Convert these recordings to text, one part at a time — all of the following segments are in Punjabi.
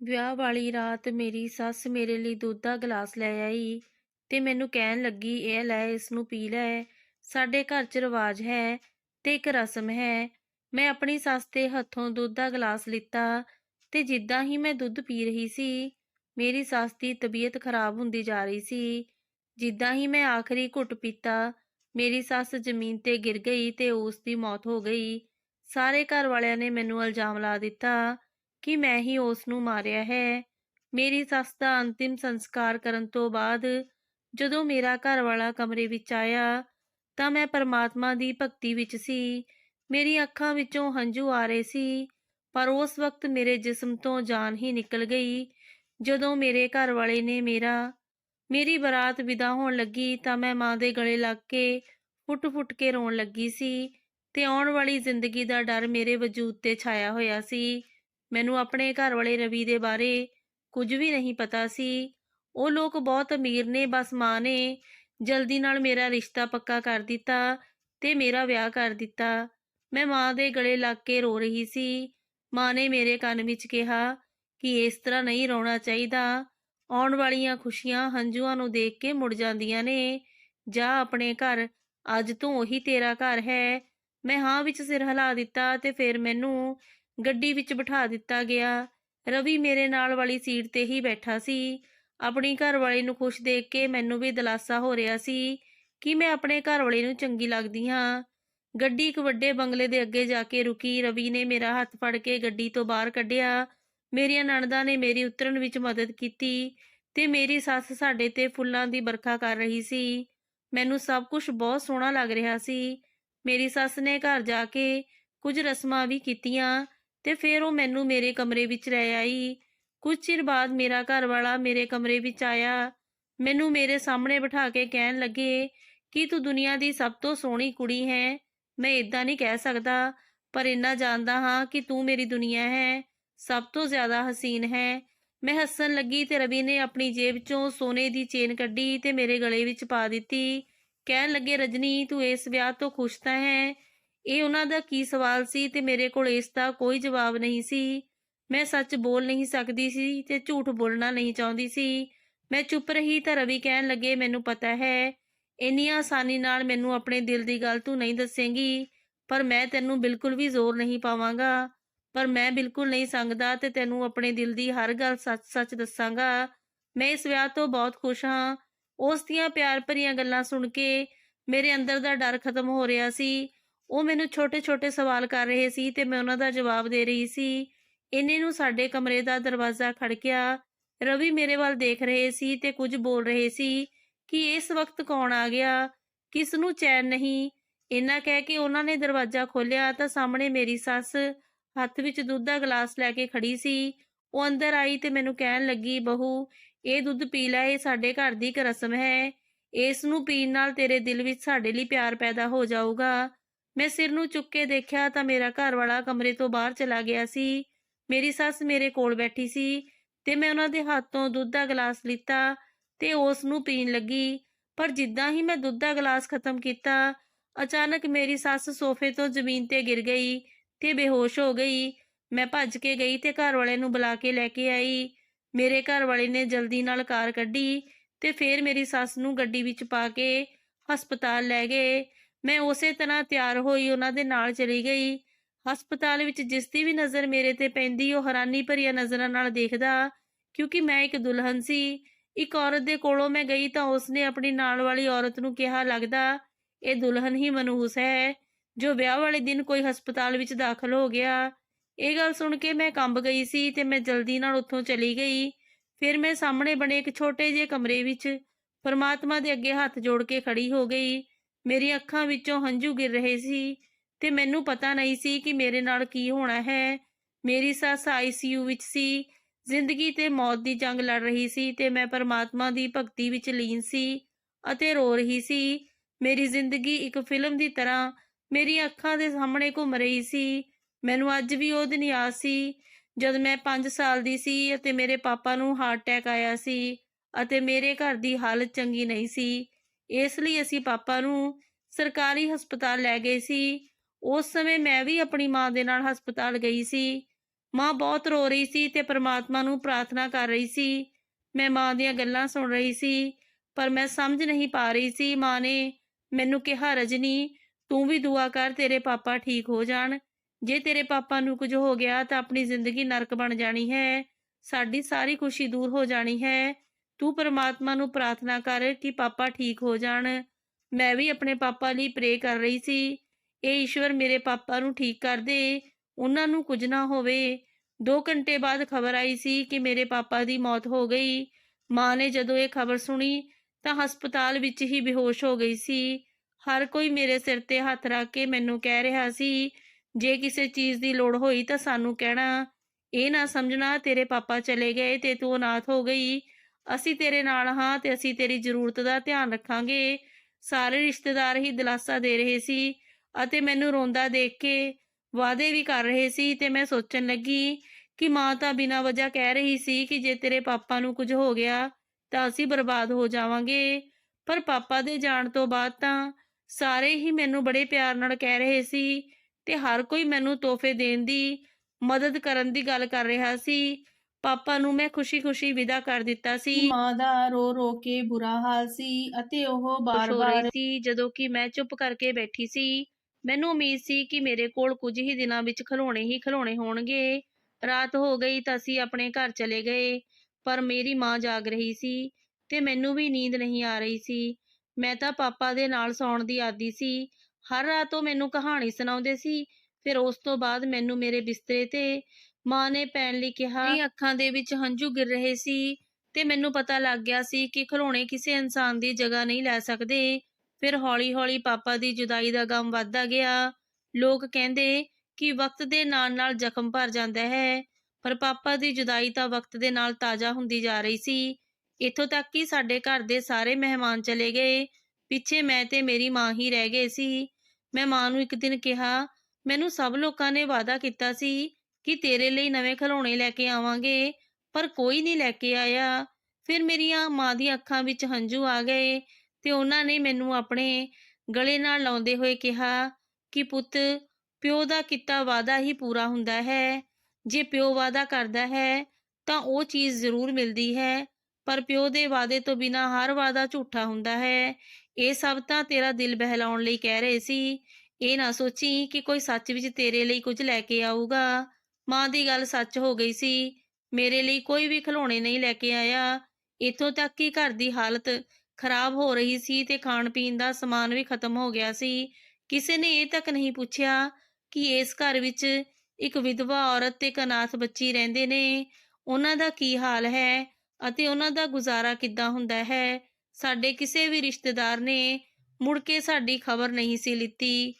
ਵਿਆਹ ਵਾਲੀ ਰਾਤ ਮੇਰੀ ਸੱਸ ਮੇਰੇ ਲਈ ਦੁੱਧ ਦਾ ਗਲਾਸ ਲੈ ਆਈ ਤੇ ਮੈਨੂੰ ਕਹਿਣ ਲੱਗੀ, ਇਹ ਲੈ ਇਸ ਨੂੰ ਪੀ ਲੈ। ਸਾਡੇ ਘਰ 'ਚ ਰਿਵਾਜ ਹੈ ਤੇ ਇੱਕ ਰਸਮ ਹੈ। ਮੈਂ ਆਪਣੀ ਸੱਸ ਦੇ ਹੱਥੋਂ ਦੁੱਧ ਦਾ ਗਲਾਸ ਲਿੱਤਾ ਤੇ ਜਿੱਦਾਂ ਹੀ ਮੈਂ ਦੁੱਧ ਪੀ ਰਹੀ ਸੀ, ਮੇਰੀ ਸੱਸ ਦੀ ਤਬੀਅਤ ਖਰਾਬ ਹੁੰਦੀ ਜਾ ਰਹੀ ਸੀ। ਜਿੱਦਾਂ ਹੀ ਮੈਂ ਆਖਰੀ ਘੁੱਟ ਪੀਤਾ, ਮੇਰੀ ਸੱਸ ਜ਼ਮੀਨ ਤੇ ਗਿਰ ਗਈ ਤੇ ਉਸ ਦੀ ਮੌਤ ਹੋ ਗਈ। ਸਾਰੇ ਘਰ ਵਾਲਿਆਂ ਨੇ ਮੈਨੂੰ ਇਲਜ਼ਾਮ ਲਾ ਦਿੱਤਾ ਕਿ ਮੈਂ ਹੀ ਉਸ ਨੂੰ ਮਾਰਿਆ ਹੈ। ਮੇਰੀ ਸੱਸ ਦਾ ਅੰਤਿਮ ਸੰਸਕਾਰ ਕਰਨ ਤੋਂ ਬਾਅਦ ਜਦੋਂ ਮੇਰਾ ਘਰ ਵਾਲਾ ਕਮਰੇ ਵਿੱਚ ਆਇਆ, ਤਾਂ ਮੈਂ ਪਰਮਾਤਮਾ ਦੀ ਭਗਤੀ ਵਿੱਚ ਸੀ। ਮੇਰੀ ਅੱਖਾਂ ਵਿੱਚੋਂ ਹੰਝੂ ਆ ਰਹੇ ਸੀ, ਪਰ ਉਸ ਵਕਤ ਮੇਰੇ ਜਿਸਮ ਤੋਂ ਜਾਨ ਹੀ ਨਿਕਲ ਗਈ। ਜਦੋਂ ਮੇਰੇ ਘਰ ਵਾਲੇ ਨੇ ਮੇਰਾ, ਮੇਰੀ ਬਰਾਤ ਵਿਦਾ ਹੋਣ ਲੱਗੀ, ਤਾਂ ਮੈਂ ਮਾਂ ਦੇ ਗਲੇ ਲੱਗ ਕੇ ਫੁੱਟ-ਫੁੱਟ ਕੇ ਰੋਣ ਲੱਗੀ ਸੀ ਤੇ ਆਉਣ ਵਾਲੀ ਜ਼ਿੰਦਗੀ ਦਾ ਡਰ ਮੇਰੇ ਵਜੂਦ ਤੇ ਛਾਇਆ ਹੋਇਆ ਸੀ। ਮੈਨੂੰ ਆਪਣੇ ਘਰ ਵਾਲੇ ਰਵੀ ਦੇ ਬਾਰੇ ਕੁਝ ਵੀ ਨਹੀਂ ਪਤਾ ਸੀ। ਉਹ ਲੋਕ ਬਹੁਤ ਅਮੀਰ ਨੇ, ਬਸ ਮਾਂ ਨੇ ਜਲਦੀ ਨਾਲ ਮੇਰਾ ਰਿਸ਼ਤਾ ਪੱਕਾ ਕਰ ਦਿੱਤਾ ਤੇ ਮੇਰਾ ਵਿਆਹ ਕਰ ਦਿੱਤਾ। ਮੈਂ ਮਾਂ ਦੇ ਗਲੇ ਲੱਗ ਕੇ ਰੋ ਰਹੀ ਸੀ। ਮਾਂ ਨੇ ਮੇਰੇ ਕੰਨ ਵਿੱਚ ਕਿਹਾ ਕਿ ਇਸ ਤਰ੍ਹਾਂ ਨਹੀਂ ਰੋਣਾ ਚਾਹੀਦਾ। ਆਉਣ ਵਾਲੀਆਂ ਖੁਸ਼ੀਆਂ ਹੰਝੂਆਂ ਨੂੰ ਦੇਖ ਕੇ ਮੁੜ ਜਾਂਦੀਆਂ ਨੇ। ਜਾ ਆਪਣੇ ਘਰ, ਅੱਜ ਤੋਂ ਉਹੀ ਤੇਰਾ ਘਰ ਹੈ। ਮੈਂ ਹਾਂ ਵਿੱਚ ਸਿਰ ਹਿਲਾ ਦਿੱਤਾ ਤੇ ਫਿਰ ਮੈਨੂੰ ਗੱਡੀ ਵਿੱਚ ਬਿਠਾ ਦਿੱਤਾ ਗਿਆ। ਰਵੀ ਮੇਰੇ ਨਾਲ ਵਾਲੀ ਸੀਟ ਤੇ ਹੀ ਬੈਠਾ ਸੀ। ਆਪਣੀ ਘਰਵਾਲੀ ਨੂੰ ਖੁਸ਼ ਦੇਖ ਕੇ ਮੈਨੂੰ ਵੀ ਦਿਲਾਸਾ ਹੋ ਰਿਹਾ ਸੀ ਕਿ ਮੈਂ ਆਪਣੇ ਘਰਵਾਲੇ ਨੂੰ ਚੰਗੀ ਲੱਗਦੀ ਹਾਂ। ਗੱਡੀ ਇੱਕ ਵੱਡੇ ਬੰਗਲੇ ਦੇ ਅੱਗੇ ਜਾ ਕੇ ਰੁਕੀ। ਰਵੀ ਨੇ ਮੇਰਾ ਹੱਥ ਫੜ ਕੇ ਗੱਡੀ ਤੋਂ ਬਾਹਰ ਕੱਢਿਆ। ਮੇਰੀਆਂ ਨਣਦਾਂ ਨੇ ਮੇਰੀ ਉਤਰਨ ਵਿੱਚ ਮਦਦ ਕੀਤੀ ਤੇ ਮੇਰੀ ਸੱਸ ਸਾਡੇ ਤੇ ਫੁੱਲਾਂ ਦੀ ਵਰਖਾ ਕਰ ਰਹੀ ਸੀ। ਮੈਨੂੰ ਸਭ ਕੁਝ ਬਹੁਤ ਸੋਹਣਾ ਲੱਗ ਰਿਹਾ ਸੀ। ਮੇਰੀ ਸੱਸ ਨੇ ਘਰ ਜਾ ਕੇ ਕੁਝ ਰਸਮਾਂ ਵੀ ਕੀਤੀਆਂ। ਤੇ ਫਿਰ ਉਹ ਮੈਨੂੰ ਮੇਰੇ ਕਮਰੇ ਵਿੱਚ ਲੈ ਆਈ। ਕੁਝ ਚਿਰ ਬਾਅਦ ਮੇਰਾ ਘਰ ਵਾਲਾ ਮੇਰੇ ਕਮਰੇ ਵਿੱਚ ਆਇਆ। ਮੈਨੂੰ ਮੇਰੇ ਸਾਹਮਣੇ ਬਿਠਾ ਕੇ ਕਹਿਣ ਲੱਗੇ, ਕਿ ਤੂੰ ਦੁਨੀਆ ਦੀ ਸਭ ਤੋਂ ਸੋਹਣੀ ਕੁੜੀ ਹੈ? ਮੈਂ ਇਦਾਂ ਨਹੀਂ ਕਹਿ ਸਕਦਾ, ਪਰ ਇੰਨਾ ਜਾਣਦਾ ਹਾਂ ਕਿ ਤੂੰ ਮੇਰੀ ਦੁਨੀਆ ਹੈ। ਸਭ ਤੋਂ ਜ਼ਿਆਦਾ ਹਸੀਨ ਹੈ। ਮੈਂ ਹੱਸਣ ਲੱਗੀ ਤੇ ਰਵੀ ਨੇ ਆਪਣੀ ਜੇਬ ਚੋਂ ਸੋਨੇ ਦੀ ਚੇਨ ਕੱਢੀ ਤੇ ਮੇਰੇ ਗਲੇ ਵਿੱਚ ਪਾ ਦਿੱਤੀ। ਕਹਿਣ ਲੱਗੇ, ਰਜਨੀ, ਤੂੰ ਇਸ ਵਿਆਹ ਤੋਂ ਖੁਸ਼ ਤਾਂ ਹੈ? ਇਹ ਉਹਨਾਂ ਦਾ ਕੀ ਸਵਾਲ ਸੀ ਤੇ ਮੇਰੇ ਕੋਲ ਇਸ ਦਾ ਕੋਈ ਜਵਾਬ ਨਹੀਂ ਸੀ। ਮੈਂ ਸੱਚ ਬੋਲ ਨਹੀਂ ਸਕਦੀ ਸੀ ਤੇ ਝੂਠ ਬੋਲਣਾ ਨਹੀਂ ਚਾਹੁੰਦੀ ਸੀ। ਮੈਂ ਚੁੱਪ ਰਹੀ ਤਾਂ ਰਵੀ ਕਹਿਣ ਲੱਗੇ, ਮੈਨੂੰ ਪਤਾ ਹੈ ਇੰਨੀ ਆਸਾਨੀ ਨਾਲ ਮੈਨੂੰ ਆਪਣੇ ਦਿਲ ਦੀ ਗੱਲ ਤੂੰ ਨਹੀਂ ਦੱਸੇਂਗੀ, ਪਰ ਮੈਂ ਤੈਨੂੰ ਬਿਲਕੁਲ ਵੀ ਜ਼ੋਰ ਨਹੀਂ ਪਾਵਾਂਗਾ। ਪਰ ਮੈਂ ਬਿਲਕੁਲ ਨਹੀਂ ਸੰਗਦਾ ਤੇ ਤੈਨੂੰ ਆਪਣੇ ਦਿਲ ਦੀ ਹਰ ਗੱਲ ਸੱਚ-ਸੱਚ ਦੱਸਾਂਗਾ। ਮੈਂ ਇਸ ਵਿਆਹ ਤੋਂ ਬਹੁਤ ਖੁਸ਼ ਹਾਂ। ਉਸ ਦੀਆਂ ਪਿਆਰ ਭਰੀਆਂ ਗੱਲਾਂ ਸੁਣ ਕੇ ਮੇਰੇ ਅੰਦਰ ਦਾ ਡਰ ਖਤਮ ਹੋ ਰਿਹਾ ਸੀ। ਉਹ ਮੈਨੂੰ ਛੋਟੇ-ਛੋਟੇ ਸਵਾਲ ਕਰ ਰਹੇ ਸੀ ਤੇ ਮੈਂ ਉਹਨਾਂ ਦਾ ਜਵਾਬ ਦੇ ਰਹੀ ਸੀ। ਇੰਨੇ ਨੂੰ ਸਾਡੇ ਕਮਰੇ ਦਾ ਦਰਵਾਜ਼ਾ ਖੜਕਿਆ ਰਵੀ ਮੇਰੇ ਵੱਲ ਦੇਖ ਰਹੇ ਸੀ ਤੇ ਕੁਝ ਬੋਲ ਰਹੇ ਸੀ ਕਿ ਇਸ ਵਕਤ ਕੌਣ ਆ ਗਿਆ? ਕਿਸ ਨੂੰ ਚੈਨ ਨਹੀਂ? ਇੰਨਾ ਕਹਿ ਕੇ ਉਹਨਾਂ ਨੇ ਦਰਵਾਜ਼ਾ ਖੋਲ੍ਹਿਆ ਤਾਂ ਸਾਹਮਣੇ ਮੇਰੀ ਸੱਸ ਹੱਥ ਵਿੱਚ ਦੁੱਧ ਦਾ ਗਲਾਸ ਲੈ ਕੇ ਖੜੀ ਸੀ। ਉਹ ਅੰਦਰ ਆਈ ਤੇ ਮੈਨੂੰ ਕਹਿਣ ਲੱਗੀ, ਬਹੂ, ਇਹ ਦੁੱਧ ਪੀ ਲੈ, ਇਹ ਸਾਡੇ ਘਰ ਦੀ ਇੱਕ ਰਸਮ ਹੈ। ਇਸ ਨੂੰ ਪੀਣ ਨਾਲ ਤੇਰੇ ਦਿਲ ਵਿੱਚ ਸਾਡੇ ਲਈ ਪਿਆਰ ਪੈਦਾ ਹੋ ਜਾਊਗਾ। ਮੈਂ ਸਿਰ ਨੂੰ ਚੁੱਕ ਕੇ ਦੇਖਿਆ ਤਾਂ ਮੇਰਾ ਘਰ ਵਾਲਾ ਕਮਰੇ ਤੋਂ ਬਾਹਰ ਚਲਾ ਗਿਆ ਸੀ। ਮੇਰੀ ਸੱਸ ਮੇਰੇ ਕੋਲ ਬੈਠੀ ਸੀ ਤੇ ਮੈਂ ਉਹਨਾਂ ਦੇ ਹੱਥੋਂ ਦੁੱਧ ਦਾ ਗਲਾਸ ਲਿੱਤਾ ਤੇ ਉਸ ਨੂੰ ਪੀਣ ਲੱਗੀ। ਪਰ ਜਿੱਦਾਂ ਹੀ ਮੈਂ ਦੁੱਧ ਦਾ ਗਲਾਸ ਖਤਮ ਕੀਤਾ, ਅਚਾਨਕ ਮੇਰੀ ਸੱਸ ਸੋਫੇ ਤੋਂ ਜ਼ਮੀਨ ਤੇ ਗਿਰ ਗਈ ਤੇ ਬੇਹੋਸ਼ ਹੋ ਗਈ। ਮੈਂ ਭੱਜ ਕੇ ਗਈ ਤੇ ਘਰ ਵਾਲੇ ਨੂੰ ਬੁਲਾ ਕੇ ਲੈ ਕੇ ਆਈ। ਮੇਰੇ ਘਰ ਵਾਲੇ ਨੇ ਜਲਦੀ ਨਾਲ ਕਾਰ ਕੱਢੀ ਤੇ ਫਿਰ ਮੇਰੀ ਸੱਸ ਨੂੰ ਗੱਡੀ ਵਿੱਚ ਪਾ ਕੇ ਹਸਪਤਾਲ ਲੈ ਗਏ। ਮੈਂ ਉਸੇ ਤਰ੍ਹਾਂ ਤਿਆਰ ਹੋਈ ਉਹਨਾਂ ਦੇ ਨਾਲ ਚਲੀ ਗਈ। ਹਸਪਤਾਲ ਵਿੱਚ ਜਿਸ ਦੀ ਵੀ ਨਜ਼ਰ ਮੇਰੇ ਤੇ ਪੈਂਦੀ, ਉਹ ਹੈਰਾਨੀ ਭਰੀਆਂ ਨਜ਼ਰਾਂ ਨਾਲ ਦੇਖਦਾ, ਕਿਉਂਕਿ ਮੈਂ ਇੱਕ ਦੁਲਹਨ ਸੀ। ਇੱਕ ਔਰਤ ਦੇ ਕੋਲੋਂ ਮੈਂ ਗਈ ਤਾਂ ਉਸਨੇ ਆਪਣੀ ਨਾਲ ਵਾਲੀ ਔਰਤ ਨੂੰ ਕਿਹਾ, ਲੱਗਦਾ ਇਹ ਦੁਲਹਨ ਹੀ ਮਨਹੂਸ ਹੈ, ਜੋ ਵਿਆਹ ਵਾਲੇ ਦਿਨ ਕੋਈ ਹਸਪਤਾਲ ਵਿੱਚ ਦਾਖਲ ਹੋ ਗਿਆ। ਇਹ ਗੱਲ ਸੁਣ ਕੇ ਮੈਂ ਕੰਬ ਗਈ ਸੀ ਤੇ ਮੈਂ ਜਲਦੀ ਨਾਲ ਉੱਥੋਂ ਚਲੀ ਗਈ। ਫਿਰ ਮੈਂ ਸਾਹਮਣੇ ਬਣੇ ਇੱਕ ਛੋਟੇ ਜਿਹੇ ਕਮਰੇ ਵਿੱਚ ਪਰਮਾਤਮਾ ਦੇ ਅੱਗੇ ਹੱਥ ਜੋੜ ਕੇ ਖੜੀ ਹੋ ਗਈ। ਮੇਰੀ ਅੱਖਾਂ ਵਿੱਚੋਂ ਹੰਝੂ ਗਿਰ ਰਹੇ ਸੀ ਤੇ ਮੈਨੂੰ ਪਤਾ ਨਹੀਂ ਸੀ ਕਿ ਮੇਰੇ ਨਾਲ ਕੀ ਹੋਣਾ ਹੈ। ਮੇਰੀ ਸੱਸ ਆਈਸੀਯੂ ਵਿੱਚ ਸੀ। ਜ਼ਿੰਦਗੀ ਤੇ ਮੌਤ ਦੀ ਜੰਗ ਲੜ ਰਹੀ ਸੀ ਤੇ ਮੈਂ ਪਰਮਾਤਮਾ ਦੀ ਭਗਤੀ ਵਿੱਚ ਲੀਨ ਸੀ ਅਤੇ ਰੋ ਰਹੀ ਸੀ। ਮੇਰੀ ਜ਼ਿੰਦਗੀ ਇੱਕ ਫਿਲਮ ਦੀ ਤਰ੍ਹਾਂ ਮੇਰੀ ਅੱਖਾਂ ਦੇ ਸਾਹਮਣੇ ਘੁੰਮ ਰਹੀ ਸੀ। ਮੈਨੂੰ ਅੱਜ ਵੀ ਉਹ ਦਿਨ ਯਾਦ ਸੀ ਜਦ ਮੈਂ 5 ਸਾਲ ਦੀ ਸੀ ਅਤੇ ਮੇਰੇ ਪਾਪਾ ਨੂੰ ਹਾਰਟ ਅਟੈਕ ਆਇਆ ਸੀ ਅਤੇ ਮੇਰੇ ਘਰ ਦੀ ਹਾਲਤ ਚੰਗੀ ਨਹੀਂ ਸੀ। ਇਸ ਲਈ ਅਸੀਂ ਪਾਪਾ ਨੂੰ ਸਰਕਾਰੀ ਹਸਪਤਾਲ ਲੈ ਗਏ ਸੀ। ਉਸ ਸਮੇਂ ਮੈਂ ਵੀ ਆਪਣੀ ਮਾਂ ਦੇ ਨਾਲ ਹਸਪਤਾਲ ਗਈ ਸੀ। ਮਾਂ ਬਹੁਤ ਰੋ ਰਹੀ ਸੀ ਤੇ ਪ੍ਰਮਾਤਮਾ ਨੂੰ ਪ੍ਰਾਰਥਨਾ ਕਰ ਰਹੀ ਸੀ। ਮੈਂ ਮਾਂ ਦੀਆਂ ਗੱਲਾਂ ਸੁਣ ਰਹੀ ਸੀ, ਪਰ ਮੈਂ ਸਮਝ ਨਹੀਂ ਪਾ ਰਹੀ ਸੀ। ਮਾਂ ਨੇ ਮੈਨੂੰ ਕਿਹਾ, ਰਜਨੀ, ਤੂੰ ਵੀ ਦੁਆ ਕਰ ਤੇਰੇ ਪਾਪਾ ਠੀਕ ਹੋ ਜਾਣ। ਜੇ ਤੇਰੇ ਪਾਪਾ ਨੂੰ ਕੁਝ ਹੋ ਗਿਆ ਤਾਂ ਆਪਣੀ ਜ਼ਿੰਦਗੀ ਨਰਕ ਬਣ ਜਾਣੀ ਹੈ। ਸਾਡੀ ਸਾਰੀ ਖੁਸ਼ੀ ਦੂਰ ਹੋ ਜਾਣੀ ਹੈ। ਤੂੰ ਪਰਮਾਤਮਾ ਨੂੰ ਪ੍ਰਾਰਥਨਾ ਕਰ ਕਿ ਪਾਪਾ ਠੀਕ ਹੋ ਜਾਣ। ਮੈਂ ਵੀ ਆਪਣੇ ਪਾਪਾ ਲਈ ਪ੍ਰੇ ਕਰ ਰਹੀ ਸੀ। ਇਹ ਈਸ਼ਵਰ ਮੇਰੇ ਪਾਪਾ ਨੂੰ ਠੀਕ ਕਰ ਦੇ। ਉਹਨਾਂ ਨੂੰ ਕੁਝ ਨਾ ਹੋਵੇ। 2 ਘੰਟੇ ਬਾਅਦ ਖਬਰ ਆਈ ਸੀ ਕਿ ਮੇਰੇ ਪਾਪਾ ਦੀ ਮੌਤ ਹੋ ਗਈ। ਮਾਂ ਨੇ ਜਦੋਂ ਇਹ ਖਬਰ ਸੁਣੀ ਤਾਂ ਹਸਪਤਾਲ ਵਿੱਚ ਹੀ ਬੇਹੋਸ਼ ਹੋ ਗਈ ਸੀ। ਹਰ ਕੋਈ ਮੇਰੇ ਸਿਰ ਤੇ ਹੱਥ ਰੱਖ ਕੇ ਮੈਨੂੰ ਕਹਿ ਰਿਹਾ ਸੀ, ਜੇ ਕਿਸੇ ਚੀਜ਼ ਦੀ ਲੋੜ ਹੋਈ ਤਾਂ ਸਾਨੂੰ ਕਹਿਣਾ। ਇਹ ਨਾ ਸਮਝਣਾ ਤੇਰੇ ਪਾਪਾ ਚਲੇ ਗਏ ਤੇ ਤੂੰ ਅਨਾਥ ਹੋ ਗਈ। ਅਸੀਂ ਤੇਰੇ ਨਾਲ ਹਾਂ ਤੇ ਅਸੀਂ ਤੇਰੀ ਜ਼ਰੂਰਤ ਦਾ ਧਿਆਨ ਰੱਖਾਂਗੇ। ਸਾਰੇ ਰਿਸ਼ਤੇਦਾਰ ਹੀ ਦਿਲਾਸਾ ਦੇ ਰਹੇ ਸੀ ਅਤੇ ਮੈਨੂੰ ਰੋਂਦਾ ਦੇਖ ਕੇ ਵਾਅਦੇ ਵੀ ਕਰ ਰਹੇ ਸੀ ਤੇ ਮੈਂ ਸੋਚਣ ਲੱਗੀ ਕਿ ਮਾਂ ਤਾਂ ਬਿਨਾਂ ਵਜ੍ਹਾ ਕਹਿ ਰਹੀ ਸੀ ਕਿ ਜੇ ਤੇਰੇ ਪਾਪਾ ਨੂੰ ਕੁਝ ਹੋ ਗਿਆ ਤਾਂ ਅਸੀਂ ਬਰਬਾਦ ਹੋ ਜਾਵਾਂਗੇ। ਪਰ ਪਾਪਾ ਦੇ ਜਾਣ ਤੋਂ ਬਾਅਦ ਤਾਂ ਸਾਰੇ ਹੀ ਮੈਨੂੰ ਬੜੇ ਪਿਆਰ ਨਾਲ ਕਹਿ ਰਹੇ ਸੀ ਤੇ ਹਰ ਕੋਈ ਮੈਨੂੰ ਤੋਹਫੇ ਦੇਣ ਦੀ ਮਦਦ ਕਰਨ ਦੀ ਗੱਲ ਕਰ ਰਿਹਾ ਸੀ। ਪਾਪਾ ਨੂੰ ਮੈਂ ਖੁਸ਼ੀ-ਖੁਸ਼ੀ ਵਿਦਾ ਕਰ ਦਿੱਤਾ ਸੀ। ਮਾਂ ਦਾ ਰੋ ਰੋ ਕੇ ਬੁਰਾ ਹਾਲ ਸੀ ਅਤੇ ਉਹ ਖੁਸ਼ ਹੋ ਬਾਰ-ਬਾਰ ਸੀ ਜਦੋਂ ਕਿ ਮੈਂ ਚੁੱਪ ਕਰਕੇ ਬੈਠੀ ਸੀ। ਮੈਨੂੰ ਉਮੀਦ ਸੀ ਕਿ ਮੇਰੇ ਕੋਲ ਕੁਝ ਹੀ ਦਿਨਾਂ ਵਿੱਚ ਖਿਡੌਣੇ ਹੀ ਖਿਡੌਣੇ ਹੋਣਗੇ। ਰਾਤ ਹੋ ਗਈ ਤਾਂ ਅਸੀਂ ਆਪਣੇ ਘਰ ਚਲੇ ਗਏ ਪਰ ਮੇਰੀ ਮਾਂ ਜਾਗ ਰਹੀ ਸੀ ਤੇ ਮੈਨੂੰ ਵੀ ਨੀਂਦ ਨਹੀਂ ਆ ਰਹੀ ਸੀ। ਮੈਂ ਤਾਂ ਪਾਪਾ ਦੇ ਨਾਲ ਸੌਣ ਦੀ ਆਦੀ ਸੀ। ਹਰ ਰਾਤ ਉਹ ਮੈਨੂੰ ਕਹਾਣੀ ਸੁਣਾਉਂਦੇ ਸੀ ਫਿਰ ਉਸ ਤੋਂ ਬਾਅਦ ਮੈਨੂੰ ਮੇਰੇ ਬਿਸਤਰੇ ਤੇ ਮਾਂ ਨੇ ਪੈਣ ਲਈ ਕਿਹਾ। ਮੇਰੀ ਅੱਖਾਂ ਦੇ ਵਿੱਚ ਹੰਝੂ ਗਿਰ ਰਹੇ ਸੀ ਤੇ ਮੈਨੂੰ ਪਤਾ ਲੱਗ ਗਿਆ ਸੀ ਕਿ ਖਿਡੌਣੇ ਕਿਸੇ ਇਨਸਾਨ ਦੀ ਜਗ੍ਹਾ ਨਹੀਂ ਲੈ ਸਕਦੇ। ਫਿਰ ਹੌਲੀ-ਹੌਲੀ ਪਾਪਾ ਦੀ ਜੁਦਾਈ ਦਾ ਗਮ ਵੱਧਦਾ ਗਿਆ। ਲੋਕ ਕਹਿੰਦੇ ਕਿ ਵਕਤ ਦੇ ਨਾਲ-ਨਾਲ ਜ਼ਖਮ ਭਰ ਜਾਂਦਾ ਹੈ, ਪਰ ਪਾਪਾ ਦੀ ਜੁਦਾਈ ਤਾਂ ਵਕਤ ਦੇ ਨਾਲ ਤਾਜ਼ਾ ਹੁੰਦੀ ਜਾ ਰਹੀ ਸੀ। ਇੱਥੋਂ ਤੱਕ ਕਿ ਸਾਡੇ ਘਰ ਦੇ ਸਾਰੇ ਮਹਿਮਾਨ ਚਲੇ ਗਏ। ਪਿੱਛੇ ਮੈਂ ਤੇ ਮੇਰੀ ਮਾਂ ਹੀ ਰਹਿ ਗਏ ਸੀ। ਮੈਂ ਮਾਂ ਨੂੰ ਇੱਕ ਦਿਨ ਕਿਹਾ, ਮੈਨੂੰ ਸਭ ਲੋਕਾਂ ਨੇ ਵਾਅਦਾ ਕੀਤਾ ਸੀ ਕਿ ਤੇਰੇ ਲਈ ਨਵੇਂ ਖਿਡੌਣੇ ਲੈ ਕੇ ਆਵਾਂਗੇ, ਪਰ ਕੋਈ ਨਹੀਂ ਲੈ ਕੇ ਆਇਆ। ਫਿਰ ਮੇਰੀਆਂ ਮਾਂ ਦੀਆਂ ਅੱਖਾਂ ਵਿੱਚ ਹੰਝੂ ਆ ਗਏ ਤੇ ਉਹਨਾਂ ਨੇ ਮੈਨੂੰ ਆਪਣੇ ਗਲੇ ਨਾਲ ਲਾਉਂਦੇ ਹੋਏ ਕਿਹਾ ਕਿ ਪੁੱਤ, ਪਿਓ ਦਾ ਕੀਤਾ ਵਾਅਦਾ ਹੀ ਪੂਰਾ ਹੁੰਦਾ ਹੈ। ਜੇ ਪਿਓ ਵਾਅਦਾ ਕਰਦਾ ਹੈ, ਤਾਂ ਉਹ ਚੀਜ਼ ਜ਼ਰੂਰ ਮਿਲਦੀ ਹੈ, ਪਰ ਪਿਓ ਦੇ ਵਾਅਦੇ ਤੋਂ ਬਿਨਾ ਹਰ ਵਾਅਦਾ ਝੂਠਾ ਹੁੰਦਾ ਹੈ। ਇਹ ਸਭ ਤਾਂ ਤੇਰਾ ਦਿਲ ਬਹਿਲਾਉਣ ਲਈ ਕਹਿ ਰਹੇ ਸੀ। ਇਹ ਨਾ ਸੋਚੀ ਕਿ ਕੋਈ ਸੱਚ ਵਿੱਚ ਤੇਰੇ ਲਈ ਕੁਝ ਲੈ ਕੇ ਆਊਗਾ। ਮਾਂ ਦੀ ਗੱਲ ਸੱਚ ਹੋ ਗਈ ਸੀ। ਮੇਰੇ ਲਈ ਕੋਈ ਵੀ ਖਿਡੌਣੇ ਨਹੀਂ ਲੈ ਕੇ ਆਇਆ। ਇੱਥੋਂ ਤੱਕ ਕਿ ਘਰ ਦੀ ਹਾਲਤ ਖਰਾਬ ਹੋ ਰਹੀ ਸੀ ਤੇ ਖਾਣ ਪੀਣ ਦਾ ਸਮਾਨ ਵੀ ਖਤਮ ਹੋ ਗਿਆ ਸੀ। ਕਿਸੇ ਨੇ ਇਹ ਤੱਕ ਨਹੀਂ ਪੁੱਛਿਆ ਕਿ ਇਸ ਘਰ ਵਿੱਚ ਇੱਕ ਵਿਧਵਾ ਔਰਤ ਤੇ ਇੱਕ ਅਨਾਥ ਬੱਚੀ ਰਹਿੰਦੇ ਨੇ। ਉਹਨਾਂ ਦਾ ਕੀ ਹਾਲ ਹੈ ਅਤੇ ਉਹਨਾਂ ਦਾ ਗੁਜ਼ਾਰਾ ਕਿੱਦਾਂ ਹੁੰਦਾ ਹੈ? ਸਾਡੇ ਕਿਸੇ ਵੀ ਰਿਸ਼ਤੇਦਾਰ ਨੇ ਮੁੜ ਕੇ ਸਾਡੀ ਖਬਰ ਨਹੀਂ ਸੀ ਲਿੱਤੀ।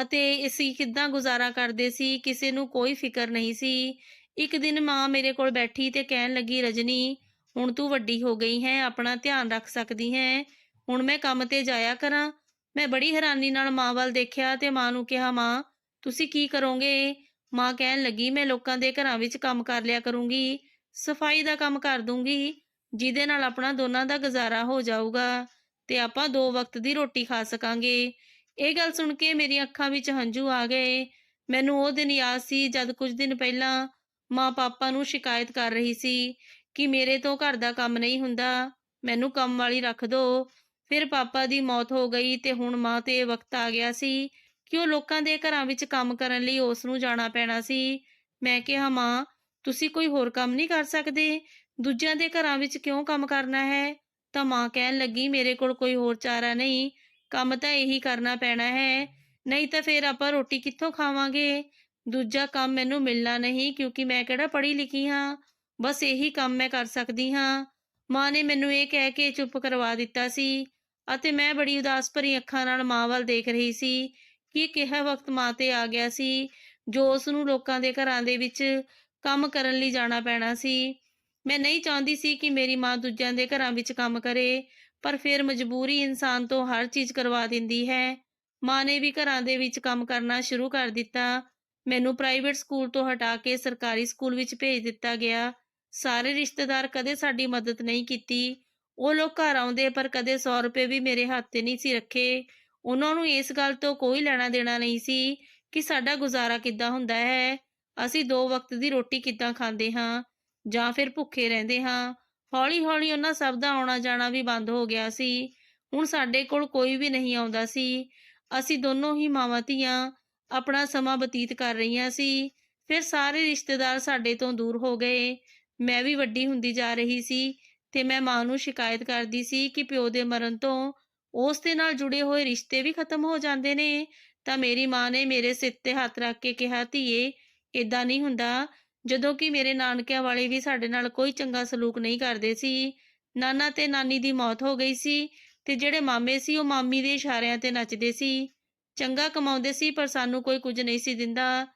ਅਤੇ ਅਸੀਂ ਕਿੱਦਾਂ ਗੁਜ਼ਾਰਾ ਕਰਦੇ ਸੀ, ਕਿਸੇ ਨੂੰ ਕੋਈ ਫਿਕਰ ਨਹੀਂ ਸੀ। ਇੱਕ ਦਿਨ ਮਾਂ ਮੇਰੇ ਕੋਲ ਬੈਠੀ ਤੇ ਕਹਿਣ ਲੱਗੀ, ਰਜਨੀ, ਹੁਣ ਤੂੰ ਵੱਡੀ ਹੋ ਗਈ ਹੈ, ਆਪਣਾ ਧਿਆਨ ਰੱਖ ਸਕਦੀ ਹੈ। ਹੁਣ ਮੈਂ ਕੰਮ ਤੇ ਜਾਇਆ ਕਰਾਂ। ਮੈਂ ਬੜੀ ਹੈਰਾਨੀ ਨਾਲ ਮਾਂ ਵੱਲ ਦੇਖਿਆ ਤੇ ਮਾਂ ਨੂੰ ਕਿਹਾ, ਮਾਂ, ਤੁਸੀਂ ਕੀ ਕਰੋਗੇ? ਮਾਂ ਕਹਿਣ ਲੱਗੀ, ਮੈਂ ਲੋਕਾਂ ਦੇ ਘਰਾਂ ਵਿੱਚ ਕੰਮ ਕਰ ਲਿਆ ਕਰੂੰਗੀ, ਸਫ਼ਾਈ ਦਾ ਕੰਮ ਕਰ ਦੂੰਗੀ, ਜਿਹਦੇ ਨਾਲ ਆਪਣਾ ਦੋਨਾਂ ਦਾ ਗੁਜ਼ਾਰਾ ਹੋ ਜਾਊਗਾ ਤੇ ਆਪਾਂ ਦੋ ਵਕਤ ਦੀ ਰੋਟੀ ਖਾ ਸਕਾਂਗੇ। ਇਹ ਗੱਲ ਸੁਣ ਕੇ ਮੇਰੀਆਂ ਅੱਖਾਂ ਵਿੱਚ ਹੰਝੂ ਆ ਗਏ। ਮੈਨੂੰ ਉਹ ਦਿਨ ਯਾਦ ਸੀ ਜਦ ਕੁਝ ਦਿਨ ਪਹਿਲਾਂ ਮਾਂ ਪਾਪਾ ਨੂੰ ਸ਼ਿਕਾਇਤ ਕਰ ਰਹੀ ਸੀ ਕਿ ਮੇਰੇ ਤੋਂ ਘਰ ਦਾ ਕੰਮ ਨਹੀਂ ਹੁੰਦਾ, ਮੈਨੂੰ ਕੰਮ ਵਾਲੀ ਰੱਖ ਦੋ। ਫਿਰ ਪਾਪਾ ਦੀ ਮੌਤ ਹੋ ਗਈ ਤੇ ਹੁਣ ਮਾਂ ਤੇ ਇਹ ਵਕਤ ਆ ਗਿਆ ਸੀ ਕਿ ਉਹ ਲੋਕਾਂ ਦੇ ਘਰਾਂ ਵਿੱਚ ਕੰਮ ਕਰਨ ਲਈ ਉਸ ਨੂੰ ਜਾਣਾ ਪੈਣਾ ਸੀ। ਮੈਂ ਕਿਹਾ, ਮਾਂ, ਤੁਸੀਂ ਕੋਈ ਹੋਰ ਕੰਮ ਨਹੀਂ ਕਰ ਸਕਦੇ? ਦੂਜਿਆਂ ਦੇ ਘਰਾਂ ਵਿੱਚ ਕਿਉਂ ਕੰਮ ਕਰਨਾ ਹੈ? ਤਾਂ ਮਾਂ ਕਹਿਣ ਲੱਗੀ, ਮੇਰੇ ਕੋਲ ਕੋਈ ਹੋਰ ਚਾਰਾ ਨਹੀਂ ਕੰਮ ਤਾਂ ਇਹੀ ਕਰਨਾ ਪੈਣਾ ਹੈ। ਨਹੀਂ ਤਾਂ ਫਿਰ ਆਪਾਂ ਰੋਟੀ ਕਿੱਥੋਂ ਖਾਵਾਂਗੇ? ਦੂਜਾ ਕੰਮ ਮੈਨੂੰ ਮਿਲਣਾ ਨਹੀਂ, ਕਿਉਂਕਿ ਮੈਂ ਕਿਹੜਾ ਪੜ੍ਹੀ ਲਿਖੀ ਹਾਂ। ਬਸ ਇਹੀ ਕੰਮ ਮੈਂ ਕਰ ਸਕਦੀ ਹਾਂ। ਮਾਂ ਨੇ ਮੈਨੂੰ ਇਹ ਕਹਿ ਕੇ ਚੁੱਪ ਕਰਵਾ ਦਿੱਤਾ ਸੀ ਅਤੇ ਮੈਂ ਬੜੀ ਉਦਾਸ ਭਰੀ ਅੱਖਾਂ ਨਾਲ ਮਾਂ ਵੱਲ ਦੇਖ ਰਹੀ ਸੀ ਕਿ ਕਿਹਾ ਵਕਤ ਮਾਂ ਤੇ ਆ ਗਿਆ ਸੀ, ਜੋ ਉਸ ਨੂੰ ਲੋਕਾਂ ਦੇ ਘਰਾਂ ਦੇ ਵਿੱਚ ਕੰਮ ਕਰਨ ਲਈ ਜਾਣਾ ਪੈਣਾ ਸੀ। ਮੈਂ ਨਹੀਂ ਚਾਹੁੰਦੀ ਸੀ ਕਿ ਮੇਰੀ ਮਾਂ ਦੂਜਿਆਂ ਦੇ ਘਰਾਂ ਵਿੱਚ ਕੰਮ ਕਰੇ। ਪਰ ਫਿਰ ਮਜਬੂਰੀ ਇਨਸਾਨ ਤੋਂ ਹਰ ਚੀਜ਼ ਕਰਵਾ ਦਿੰਦੀ ਹੈ। ਮਾਂ ਨੇ ਵੀ ਘਰਾਂ ਦੇ ਵਿੱਚ ਕੰਮ ਕਰਨਾ ਸ਼ੁਰੂ ਕਰ ਦਿੱਤਾ। ਮੈਨੂੰ ਪ੍ਰਾਈਵੇਟ ਸਕੂਲ ਤੋਂ ਹਟਾ ਕੇ ਸਰਕਾਰੀ ਸਕੂਲ ਵਿੱਚ ਭੇਜ ਦਿੱਤਾ ਗਿਆ। ਸਾਰੇ ਰਿਸ਼ਤੇਦਾਰ ਕਦੇ ਸਾਡੀ ਮਦਦ ਨਹੀਂ ਕੀਤੀ। ਉਹ ਲੋਕ ਘਰ ਆਉਂਦੇ ਪਰ ਕਦੇ 100 ਰੁਪਏ ਵੀ ਮੇਰੇ ਹੱਥ ਤੇ ਨਹੀਂ ਸੀ ਰੱਖੇ। ਉਹਨਾਂ ਨੂੰ ਇਸ ਗੱਲ ਤੋਂ ਕੋਈ ਲੈਣਾ ਦੇਣਾ ਨਹੀਂ ਸੀ ਕਿ ਸਾਡਾ ਗੁਜ਼ਾਰਾ ਕਿੱਦਾਂ ਹੁੰਦਾ ਹੈ। ਅਸੀਂ ਦੋ ਵਕਤ ਦੀ ਰੋਟੀ ਕਿੱਦਾਂ ਖਾਂਦੇ ਹਾਂ ਜਾਂ ਫਿਰ ਭੁੱਖੇ ਰਹਿੰਦੇ ਹਾਂ। ਹੌਲੀ-ਹੌਲੀ ਉਹਨਾਂ ਸਭ ਦਾ ਆਉਣਾ ਜਾਣਾ ਵੀ ਬੰਦ ਹੋ ਗਿਆ ਸੀ। ਹੁਣ ਸਾਡੇ ਕੋਲ ਕੋਈ ਵੀ ਨਹੀਂ ਆਉਂਦਾ ਸੀ। ਅਸੀਂ ਦੋਨੋਂ ਹੀ ਮਾਵਾਂ ਧੀਆਂ ਆਪਣਾ ਸਮਾਂ ਬਤੀਤ ਕਰ ਰਹੀਆਂ ਸੀ। ਫਿਰ ਸਾਰੇ ਰਿਸ਼ਤੇਦਾਰ ਸਾਡੇ ਤੋਂ ਦੂਰ ਹੋ ਗਏ। ਮੈਂ ਵੀ ਵੱਡੀ ਹੁੰਦੀ ਜਾ ਰਹੀ ਸੀ ਤੇ ਮੈਂ ਮਾਂ ਨੂੰ ਸ਼ਿਕਾਇਤ ਕਰਦੀ ਸੀ ਕਿ ਪਿਓ ਦੇ ਮਰਨ ਤੋਂ ਉਸ ਦੇ ਨਾਲ ਜੁੜੇ ਹੋਏ ਰਿਸ਼ਤੇ ਵੀ ਖਤਮ ਹੋ ਜਾਂਦੇ ਨੇ। ਤਾਂ ਮੇਰੀ ਮਾਂ ਨੇ ਮੇਰੇ ਸਿਰ ਤੇ ਹੱਥ ਰੱਖ ਕੇ ਕਿਹਾ, ਧੀਏ ਇਦਾਂ ਨਹੀਂ ਹੁੰਦਾ। ਜਦੋਂ ਕਿ ਮੇਰੇ ਨਾਨਕਿਆਂ ਵਾਲੇ ਵੀ ਸਾਡੇ ਨਾਲ ਕੋਈ ਚੰਗਾ ਸਲੂਕ ਨਹੀਂ ਕਰਦੇ ਸੀ। ਨਾਨਾ ਤੇ ਨਾਨੀ ਦੀ ਮੌਤ ਹੋ ਗਈ ਸੀ ਤੇ ਜਿਹੜੇ ਮਾਮੇ ਸੀ ਉਹ ਮਾਮੀ ਦੇ ਇਸ਼ਾਰਿਆਂ ਤੇ ਨੱਚਦੇ ਸੀ। ਚੰਗਾ ਕਮਾਉਂਦੇ ਸੀ ਪਰ ਸਾਨੂੰ ਕੋਈ ਕੁਝ ਨਹੀਂ ਸੀ ਦਿੰਦਾ।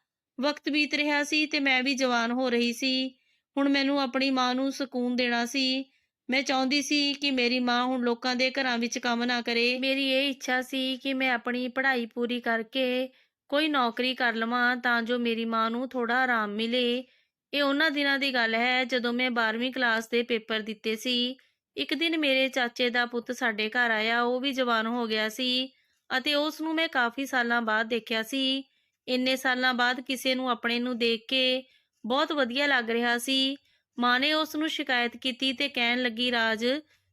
ਵਕਤ ਬੀਤ ਰਿਹਾ ਸੀ ਤੇ ਮੈਂ ਵੀ ਜਵਾਨ ਹੋ ਰਹੀ ਸੀ। ਹੁਣ ਮੈਨੂੰ ਆਪਣੀ ਮਾਂ ਨੂੰ ਸਕੂਨ ਦੇਣਾ ਸੀ। ਮੈਂ ਚਾਹੁੰਦੀ ਸੀ ਕਿ ਮੇਰੀ ਮਾਂ ਹੁਣ ਲੋਕਾਂ ਦੇ ਘਰਾਂ ਵਿੱਚ ਕੰਮ ਨਾ ਕਰੇ। ਮੇਰੀ ਇਹ ਇੱਛਾ ਸੀ ਕਿ ਮੈਂ ਆਪਣੀ ਪੜ੍ਹਾਈ ਪੂਰੀ ਕਰਕੇ ਕੋਈ ਨੌਕਰੀ ਕਰ ਲਵਾਂ ਤਾਂ ਜੋ ਮੇਰੀ ਮਾਂ ਨੂੰ ਥੋੜਾ ਆਰਾਮ ਮਿਲੇ। ਇਹ ਉਹਨਾਂ ਦਿਨਾਂ ਦੀ ਗੱਲ ਹੈ, ਜਦੋਂ ਮੈਂ 12ਵੀਂ ਕਲਾਸ ਦੇ ਪੇਪਰ ਦਿੱਤੇ ਸੀ। ਇੱਕ ਦਿਨ ਮੇਰੇ ਚਾਚੇ ਦਾ ਪੁੱਤ ਸਾਡੇ ਘਰ ਆਇਆ, ਉਹ ਵੀ ਜਵਾਨ ਹੋ ਗਿਆ ਸੀ ਅਤੇ ਉਸ ਨੂੰ ਮੈਂ ਕਾਫੀ ਸਾਲਾਂ ਬਾਅਦ ਦੇਖਿਆ ਸੀ। ਇੰਨੇ ਸਾਲਾਂ ਬਾਅਦ ਕਿਸੇ ਨੂੰ ਆਪਣੇ ਨੂੰ ਦੇਖ ਕੇ ਬਹੁਤ ਵਧੀਆ ਲੱਗ ਰਿਹਾ ਸੀ। ਮਾਂ ਨੇ ਉਸ ਨੂੰ ਸ਼ਿਕਾਇਤ ਕੀਤੀ ਤੇ ਕਹਿਣ ਲੱਗੀ, ਰਾਜ,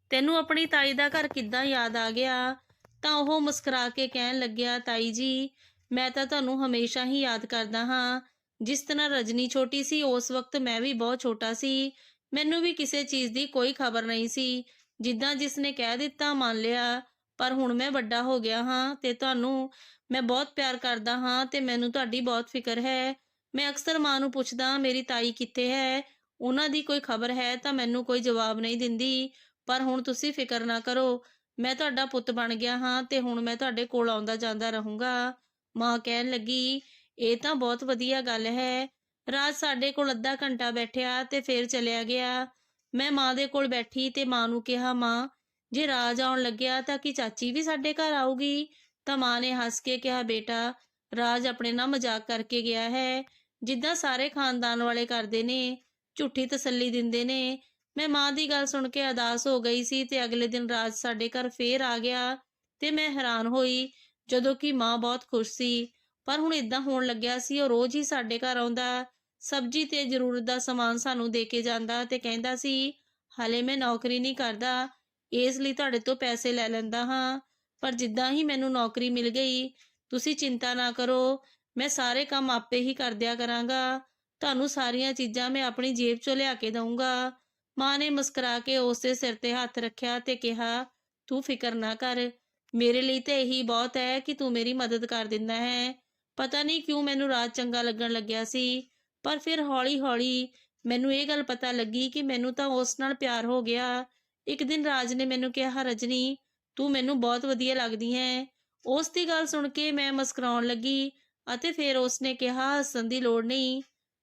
ਤੈਨੂੰ ਆਪਣੀ ਤਾਈ ਦਾ ਘਰ ਕਿੱਦਾਂ ਯਾਦ ਆ ਗਿਆ? ਤਾਂ ਉਹ ਮੁਸਕਰਾ ਕੇ ਕਹਿਣ ਲੱਗਿਆ, ਤਾਈ ਜੀ, ਮੈਂ ਤਾਂ ਤੁਹਾਨੂੰ ਹਮੇਸ਼ਾ ਹੀ ਯਾਦ ਕਰਦਾ ਹਾਂ। ਜਿਸ ਤਰ੍ਹਾਂ ਰਜਨੀ ਛੋਟੀ ਸੀ, ਉਸ ਵਕਤ ਮੈਂ ਵੀ ਬਹੁਤ ਛੋਟਾ ਸੀ। ਮੈਨੂੰ ਵੀ ਕਿਸੇ ਚੀਜ਼ ਦੀ ਕੋਈ ਖਬਰ ਨਹੀਂ ਸੀ। ਜਿੱਦਾਂ ਜਿਸ ਨੇ ਕਹਿ ਦਿੱਤਾ, ਮੰਨ ਲਿਆ। ਪਰ ਹੁਣ ਮੈਂ ਵੱਡਾ ਹੋ ਗਿਆ ਹਾਂ ਤੇ ਤੁਹਾਨੂੰ ਮੈਂ ਬਹੁਤ ਪਿਆਰ ਕਰਦਾ ਹਾਂ ਤੇ ਮੈਨੂੰ ਤੁਹਾਡੀ ਬਹੁਤ ਫਿਕਰ ਹੈ। ਮੈਂ ਅਕਸਰ ਮਾਂ ਨੂੰ ਪੁੱਛਦਾ, ਮੇਰੀ ਤਾਈ ਕਿੱਥੇ ਹੈ? ਉਹਨਾਂ ਦੀ ਕੋਈ ਖਬਰ ਹੈ ਤਾਂ ਮੈਨੂੰ ਕੋਈ ਜਵਾਬ ਨਹੀਂ ਦਿੰਦੀ। ਪਰ ਹੁਣ ਤੁਸੀਂ ਫਿਕਰ ਨਾ ਕਰੋ, ਮੈਂ ਤੁਹਾਡਾ ਪੁੱਤ ਬਣ ਗਿਆ ਹਾਂ ਤੇ ਹੁਣ ਮੈਂ ਤੁਹਾਡੇ ਕੋਲ ਆਉਂਦਾ ਜਾਂਦਾ ਰਹੂੰਗਾ। ਮਾਂ ਕਹਿਣ ਲੱਗੀ ਇਹ ਤਾਂ ਬਹੁਤ ਵਧੀਆ ਗੱਲ ਹੈ। ਰਾਜ ਸਾਡੇ ਕੋਲ ਅੱਧਾ ਘੰਟਾ ਬੈਠਿਆ ਤੇ ਫਿਰ ਚਲਿਆ ਗਿਆ। ਮੈਂ ਮਾਂ ਦੇ ਕੋਲ ਬੈਠੀ ਤੇ ਮਾਂ ਨੂੰ ਕਿਹਾ, ਮਾਂ, ਜੇ ਰਾਜ ਆਉਣ ਲੱਗਿਆ ਤਾਂ ਕਿ ਚਾਚੀ ਵੀ ਸਾਡੇ ਘਰ ਆਊਗੀ? ਤਾਂ ਮਾਂ ਨੇ ਹੱਸ ਕੇ ਕਿਹਾ, ਬੇਟਾ, ਰਾਜ ਆਪਣੇ ਨਾਲ ਮਜ਼ਾਕ ਕਰਕੇ ਗਿਆ ਹੈ। ਜਿੱਦਾਂ ਸਾਰੇ ਖਾਨਦਾਨ ਵਾਲੇ ਕਰਦੇ ਨੇ, ਝੂਠੀ ਤਸੱਲੀ ਦਿੰਦੇ ਨੇ। ਮੈਂ ਮਾਂ ਦੀ ਗੱਲ ਸੁਣ ਕੇ ਅਦਾਸ ਹੋ ਗਈ ਸੀ ਤੇ ਅਗਲੇ ਦਿਨ ਰਾਜ ਸਾਡੇ ਘਰ ਫੇਰ ਆ ਗਿਆ ਤੇ ਮੈਂ ਹੈਰਾਨ ਹੋਈ ਜਦੋਂ ਕਿ ਮਾਂ ਬਹੁਤ ਖੁਸ਼ ਸੀ। ਪਰ ਹੁਣ ਇਦਾਂ ਹੋਣ ਲੱਗਿਆ ਸੀ, ਉਹ ਰੋਜ਼ ਹੀ ਸਾਡੇ ਘਰ ਆਉਂਦਾ, ਸਬਜ਼ੀ ਤੇ ਜ਼ਰੂਰਤ ਦਾ ਸਮਾਨ ਸਾਨੂੰ ਦੇ ਕੇ ਜਾਂਦਾ ਤੇ ਕਹਿੰਦਾ ਸੀ, ਹਲੇ ਮੈਂ ਨੌਕਰੀ ਨਹੀਂ ਕਰਦਾ, ਇਸ ਲਈ ਤੁਹਾਡੇ ਤੋਂ ਪੈਸੇ ਲੈ ਲੈਂਦਾ ਹਾਂ, ਪਰ ਜਿੱਦਾਂ ਹੀ ਮੈਨੂੰ ਨੌਕਰੀ ਮਿਲ ਗਈ, ਤੁਸੀਂ ਚਿੰਤਾ ਨਾ ਕਰੋ, ਮੈਂ ਸਾਰੇ ਕੰਮ ਆਪੇ ਹੀ ਕਰ ਦਿਆ ਕਰਾਂਗਾ, ਤੁਹਾਨੂੰ ਸਾਰੀਆਂ ਚੀਜ਼ਾਂ ਮੈਂ ਆਪਣੀ ਜੇਬ ਚੋਂ ਲਿਆ ਕੇ ਦਊਂਗਾ। ਮਾਂ ਨੇ ਮੁਸਕਰਾ ਕੇ ਉਸ ਦੇ ਸਿਰ ਤੇ ਹੱਥ ਰੱਖਿਆ ਤੇ ਕਿਹਾ, ਤੂੰ ਫਿਕਰ ਨਾ ਕਰ, ਮੇਰੇ ਲਈ ਤਾਂ ਇਹੀ ਬਹੁਤ ਹੈ ਕਿ ਤੂੰ ਮੇਰੀ ਮਦਦ ਕਰ ਦਿੰਦਾ ਹੈ ਪਤਾ ਨਹੀਂ ਕਿਉਂ ਮੈਨੂੰ ਰਾਜ ਚੰਗਾ ਲੱਗਣ ਲੱਗਿਆ ਸੀ, ਪਰ ਫਿਰ ਹੌਲੀ-ਹੌਲੀ ਮੈਨੂੰ ਇਹ ਗੱਲ ਪਤਾ ਲੱਗੀ ਕਿ ਮੈਨੂੰ ਤਾਂ ਉਸ ਨਾਲ ਪਿਆਰ ਹੋ ਗਿਆ। ਇੱਕ ਦਿਨ ਰਾਜ ਨੇ ਮੈਨੂੰ ਕਿਹਾ, ਰਜਨੀ, ਤੂੰ ਮੈਨੂੰ ਬਹੁਤ ਵਧੀਆ ਲੱਗਦੀ ਹੈ। ਉਸ ਦੀ ਗੱਲ ਸੁਣ ਕੇ ਮੈਂ ਮੁਸਕਰਾਉਣ ਲੱਗੀ ਅਤੇ ਫਿਰ ਉਸਨੇ ਕਿਹਾ, ਹੱਸਣ ਦੀ ਲੋੜ ਨਹੀਂ,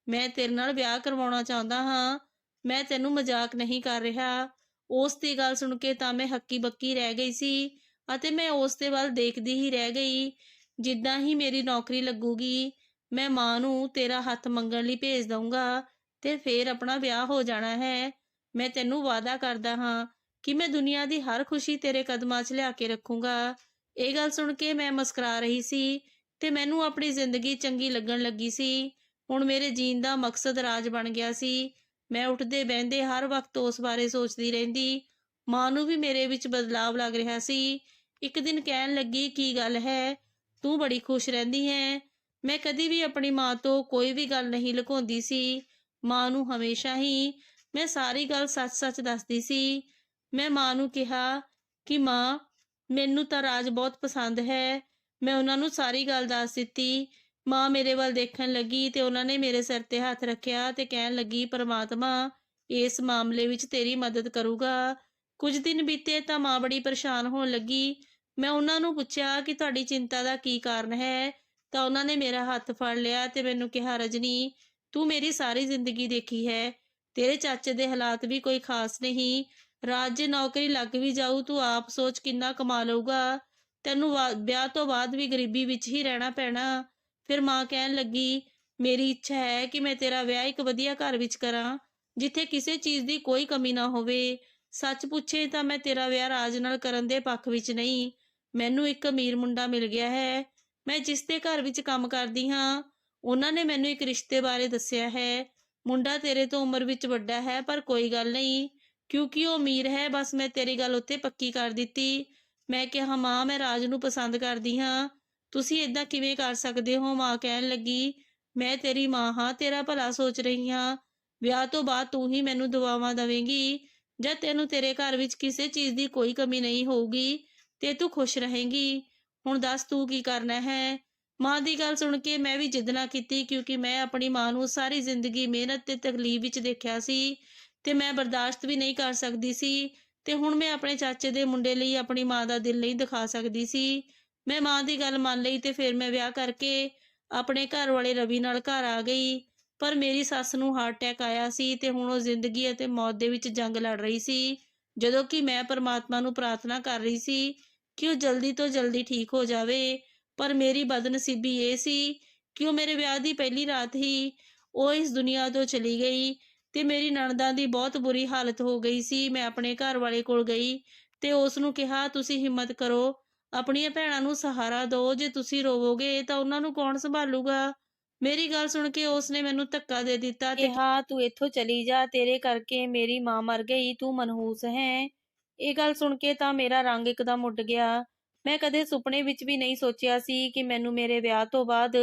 ਮੈਂ ਤੇਰੇ ਨਾਲ ਵਿਆਹ ਕਰਵਾਉਣਾ ਚਾਹੁੰਦਾ ਹਾਂ, ਮੈਂ ਤੈਨੂੰ ਮਜ਼ਾਕ ਨਹੀਂ ਕਰ ਰਿਹਾ। ਉਸ ਦੀ ਗੱਲ ਸੁਣ ਕੇ ਤਾਂ ਮੈਂ ਹੱਕੀ ਬੱਕੀ ਰਹਿ ਗਈ ਸੀ ਅਤੇ ਮੈਂ ਉਸ ਦੇ ਵੱਲ ਦੇਖਦੀ ਹੀ ਰਹਿ ਗਈ ਜਿੱਦਾਂ ਹੀ ਮੇਰੀ ਨੌਕਰੀ ਲੱਗੂਗੀ, ਮੈਂ ਮਾਂ ਨੂੰ ਤੇਰਾ ਹੱਥ ਮੰਗਣ ਲਈ ਭੇਜ ਦਊਂਗਾ ਤੇ ਫੇਰ ਆਪਣਾ ਵਿਆਹ ਹੋ ਜਾਣਾ ਹੈ। ਮੈਂ ਤੈਨੂੰ ਵਾਅਦਾ ਕਰਦਾ ਹਾਂ ਕਿ ਮੈਂ ਦੁਨੀਆ ਦੀ ਹਰ ਖੁਸ਼ੀ ਤੇਰੇ ਕਦਮਾਂ 'ਚ ਲਿਆ ਕੇ ਰੱਖੂੰਗਾ। ਇਹ ਗੱਲ ਸੁਣ ਕੇ ਮੈਂ ਮੁਸਕਰਾ ਰਹੀ ਸੀ ਤੇ ਮੈਨੂੰ ਆਪਣੀ ਜ਼ਿੰਦਗੀ ਚੰਗੀ ਲੱਗਣ ਲੱਗੀ ਸੀ। ਹੁਣ ਮੇਰੇ ਜੀਣ ਦਾ ਮਕਸਦ ਰਾਜ ਬਣ ਗਿਆ ਸੀ। ਮੈਂ ਉੱਠਦੇ ਬਹਿੰਦੇ ਹਰ ਵਕਤ ਉਸ ਬਾਰੇ ਸੋਚਦੀ ਰਹਿੰਦੀ। ਮਾਂ ਨੂੰ ਵੀ ਮੇਰੇ ਵਿੱਚ ਬਦਲਾਵ ਲੱਗ ਰਿਹਾ ਸੀ। ਇੱਕ ਦਿਨ ਕਹਿਣ ਲੱਗੀ, ਕੀ ਗੱਲ ਹੈ? ਤੂੰ ਬੜੀ ਖੁਸ਼ ਰਹਿੰਦੀ ਹੈ। ਮੈਂ ਕਦੀ ਵੀ ਆਪਣੀ ਮਾਂ ਤੋਂ ਕੋਈ ਵੀ ਗੱਲ ਨਹੀਂ ਲੁਕਾਉਂਦੀ ਸੀ। ਮਾਂ ਨੂੰ ਹਮੇਸ਼ਾ ਹੀ ਮੈਂ ਸਾਰੀ ਗੱਲ ਸੱਚ-ਸੱਚ ਦੱਸਦੀ ਸੀ। ਮੈਂ ਮਾਂ ਨੂੰ ਕਿਹਾ ਕਿ, ਮਾਂ, ਮੈਨੂੰ ਤਾਂ ਰਾਜ ਬਹੁਤ ਪਸੰਦ ਹੈ। ਮੈਂ ਉਹਨਾਂ ਨੂੰ ਸਾਰੀ ਗੱਲ ਦੱਸ ਦਿੱਤੀ। ਮਾਂ ਮੇਰੇ ਵੱਲ ਦੇਖਣ ਲੱਗੀ ਤੇ ਉਹਨਾਂ ਨੇ ਮੇਰੇ ਸਿਰ ਤੇ ਹੱਥ ਰੱਖਿਆ ਤੇ ਕਹਿਣ ਲੱਗੀ, ਪਰਮਾਤਮਾ, ਇਸ ਮਾਮਲੇ ਵਿੱਚ ਤੇਰੀ ਮਦਦ ਕਰੂਗਾ। ਕੁਝ ਦਿਨ ਬੀਤੇ ਤਾਂ ਮਾਂ ਬੜੀ ਪਰੇਸ਼ਾਨ ਹੋਣ ਲੱਗੀ। ਮੈਂ ਉਹਨਾਂ ਨੂੰ ਪੁੱਛਿਆ ਕਿ ਤੁਹਾਡੀ ਚਿੰਤਾ ਦਾ ਕੀ ਕਾਰਨ ਹੈ, ਤਾਂ ਉਹਨਾਂ ਨੇ ਮੇਰਾ ਹੱਥ ਫੜ ਲਿਆ ਤੇ ਮੈਨੂੰ ਕਿਹਾ, ਰਜਨੀ, ਤੂੰ ਮੇਰੀ ਸਾਰੀ ਜ਼ਿੰਦਗੀ ਦੇਖੀ ਹੈ। ਤੇਰੇ ਚਾਚੇ ਦੇ ਹਾਲਾਤ ਵੀ ਕੋਈ ਖਾਸ ਨਹੀਂ। ਰਾਜ ਜੇ ਨੌਕਰੀ ਲੱਗ ਵੀ ਜਾਊ, ਤੂੰ ਆਪ ਸੋਚ ਕਿੰਨਾ ਕਮਾ ਲਊਗਾ। ਤੈਨੂੰ ਵਾ- ਵਿਆਹ ਤੋਂ ਬਾਅਦ ਵੀ ਗਰੀਬੀ ਵਿੱਚ ਹੀ ਰਹਿਣਾ ਪੈਣਾ। ਫਿਰ ਮਾਂ ਕਹਿਣ ਲੱਗੀ, ਮੇਰੀ ਇੱਛਾ ਹੈ ਕਿ ਮੈਂ ਤੇਰਾ ਵਿਆਹ ਇੱਕ ਵਧੀਆ ਘਰ ਵਿੱਚ ਕਰਾਂ, ਜਿੱਥੇ ਕਿਸੇ ਚੀਜ਼ ਦੀ ਕੋਈ ਕਮੀ ਨਾ ਹੋਵੇ। ਸੱਚ ਪੁੱਛੇ ਤਾਂ ਮੈਂ ਤੇਰਾ ਵਿਆਹ ਰਾਜ ਨਾਲ ਕਰਨ ਦੇ ਪੱਖ ਵਿੱਚ ਨਹੀਂ। ਮੈਨੂੰ ਇੱਕ ਅਮੀਰ ਮੁੰਡਾ ਮਿਲ ਗਿਆ ਹੈ। ਮੈਂ ਜਿਸ ਦੇ ਘਰ ਵਿੱਚ ਕੰਮ ਕਰਦੀ ਹਾਂ, ਉਹਨਾਂ ਨੇ ਮੈਨੂੰ ਇੱਕ ਰਿਸ਼ਤੇ ਬਾਰੇ ਦੱਸਿਆ ਹੈ। ਮੁੰਡਾ ਤੇਰੇ ਤੋਂ ਉਮਰ ਵਿੱਚ ਵੱਡਾ ਹੈ, ਪਰ ਕੋਈ ਗੱਲ ਨਹੀਂ। ਕਿਉਂਕਿ ਉਹ ਅਮੀਰ ਹੈ, ਬਸ ਮੈਂ ਤੇਰੀ ਗੱਲ ਉੱਤੇ ਪੱਕੀ ਕਰ ਦਿੱਤੀ। ਮੈਂ ਕਿਹਾ, ਮਾਂ, ਮੈਂ ਰਾਜ ਨੂੰ ਪਸੰਦ ਕਰਦੀ ਹਾਂ। ਤੁਸੀਂ ਇਦਾਂ ਕਿਵੇਂ ਕਰ ਸਕਦੇ ਹੋ? ਮਾਂ ਕਹਿਣ ਲੱਗੀ, ਮੈਂ ਤੇਰੀ ਮਾਂ ਹਾਂ, ਤੇਰਾ ਭਲਾ ਸੋਚ ਰਹੀ ਹਾਂ। ਵਿਆਹ ਤੋਂ ਬਾਅਦ ਤੂੰ ਹੀ ਮੈਨੂੰ ਦੁਆਵਾਂ ਦੇਵੇਂਗੀ ਜਦ ਤੈਨੂੰ ਤੇਰੇ ਘਰ ਵਿੱਚ ਕਿਸੇ ਚੀਜ਼ ਦੀ ਕੋਈ ਕਮੀ ਨਹੀਂ ਹੋਊਗੀ। ਤੇ ਤੂੰ ਖੁਸ਼ ਰਹੇਂਗੀ। ਹੁਣ ਦੱਸ ਤੂੰ ਕੀ ਕਰਨਾ ਹੈ? ਮਾਂ ਦੀ ਗੱਲ ਸੁਣ ਕੇ ਮੈਂ ਵੀ ਜਿੱਦ ਨਾ ਕੀਤੀ ਕਿਉਂਕਿ ਮੈਂ ਆਪਣੀ ਮਾਂ ਨੂੰ ਸਾਰੀ ਜ਼ਿੰਦਗੀ ਮਿਹਨਤ ਤੇ ਤਕਲੀਫ ਵਿੱਚ ਦੇਖਿਆ ਸੀ ਤੇ ਮੈਂ ਬਰਦਾਸ਼ਤ ਵੀ ਨਹੀਂ ਕਰ ਸਕਦੀ ਸੀ ਤੇ ਹੁਣ ਮੈਂ ਆਪਣੇ ਚਾਚੇ ਦੇ ਮੁੰਡੇ ਲਈ ਆਪਣੀ ਮਾਂ ਦਾ ਦਿਲ ਨਹੀਂ ਦਿਖਾ ਸਕਦੀ ਸੀ। ਮੈਂ ਮਾਂ ਦੀ ਗੱਲ ਮੰਨ ਲਈ ਤੇ ਫਿਰ ਮੈਂ ਵਿਆਹ ਕਰਕੇ ਆਪਣੇ ਘਰ ਵਾਲੇ ਰਵੀ ਨਾਲ ਘਰ ਆ ਗਈ। ਪਰ ਮੇਰੀ ਸੱਸ ਨੂੰ ਹਾਰਟ ਅਟੈਕ ਆਇਆ ਸੀ ਤੇ ਹੁਣ ਉਹ ਜ਼ਿੰਦਗੀ ਅਤੇ ਮੌਤ ਦੇ ਵਿੱਚ ਜੰਗ ਲੜ ਰਹੀ ਸੀ। ਜਦੋਂ ਕਿ ਮੈਂ ਪਰਮਾਤਮਾ ਨੂੰ ਪ੍ਰਾਰਥਨਾ ਕਰ ਰਹੀ ਸੀ ਕਿ ਉਹ ਜਲਦੀ ਤੋਂ ਜਲਦੀ ਠੀਕ ਹੋ ਜਾਵੇ। ਪਰ ਮੇਰੀ ਬਦਨਸੀਬੀ ਇਹ ਸੀ ਕਿ ਉਹ ਮੇਰੇ ਵਿਆਹ ਦੀ ਪਹਿਲੀ ਰਾਤ ਹੀ ਉਹ ਇਸ ਦੁਨੀਆ ਤੋਂ ਚਲੀ ਗਈ ਤੇ ਮੇਰੀ ਨਣਦਾਂ ਦੀ ਬਹੁਤ ਬੁਰੀ ਹਾਲਤ ਹੋ ਗਈ ਸੀ। ਮੈਂ ਆਪਣੇ ਘਰ ਵਾਲੇ ਕੋਲ ਗਈ ਤੇ ਉਸ ਨੂੰ ਕਿਹਾ, ਤੁਸੀਂ ਹਿੰਮਤ ਕਰੋ, ਆਪਣੀਆਂ ਭੈਣਾਂ ਨੂੰ ਸਹਾਰਾ ਦਿਓ। ਜੇ ਤੁਸੀਂ ਰੋਵੋਗੇ ਤਾਂ ਉਹਨਾਂ ਨੂੰ ਕੌਣ ਸੰਭਾਲੂਗਾ? ਮੇਰੀ ਗੱਲ ਸੁਣ ਕੇ ਉਸਨੇ ਮੈਨੂੰ ਧੱਕਾ ਦੇ ਦਿੱਤਾ ਤੇ ਕਿਹਾ ਤੂੰ ਇੱਥੋਂ ਚਲੀ ਜਾ। ਤੇਰੇ ਕਰਕੇ ਮੇਰੀ ਮਾਂ ਮਰ ਗਈ। ਤੂੰ ਮਨਹੂਸ ਹੈ। ਇਹ ਗੱਲ ਸੁਣ ਕੇ ਤਾਂ ਮੇਰਾ ਰੰਗ ਇੱਕਦਮ ਉੱਡ ਗਿਆ। ਮੈਂ ਕਦੇ ਸੁਪਨੇ ਵਿੱਚ ਵੀ ਨਹੀਂ ਸੋਚਿਆ ਸੀ ਕਿ ਮੈਨੂੰ ਮੇਰੇ ਵਿਆਹ ਤੋਂ ਬਾਅਦ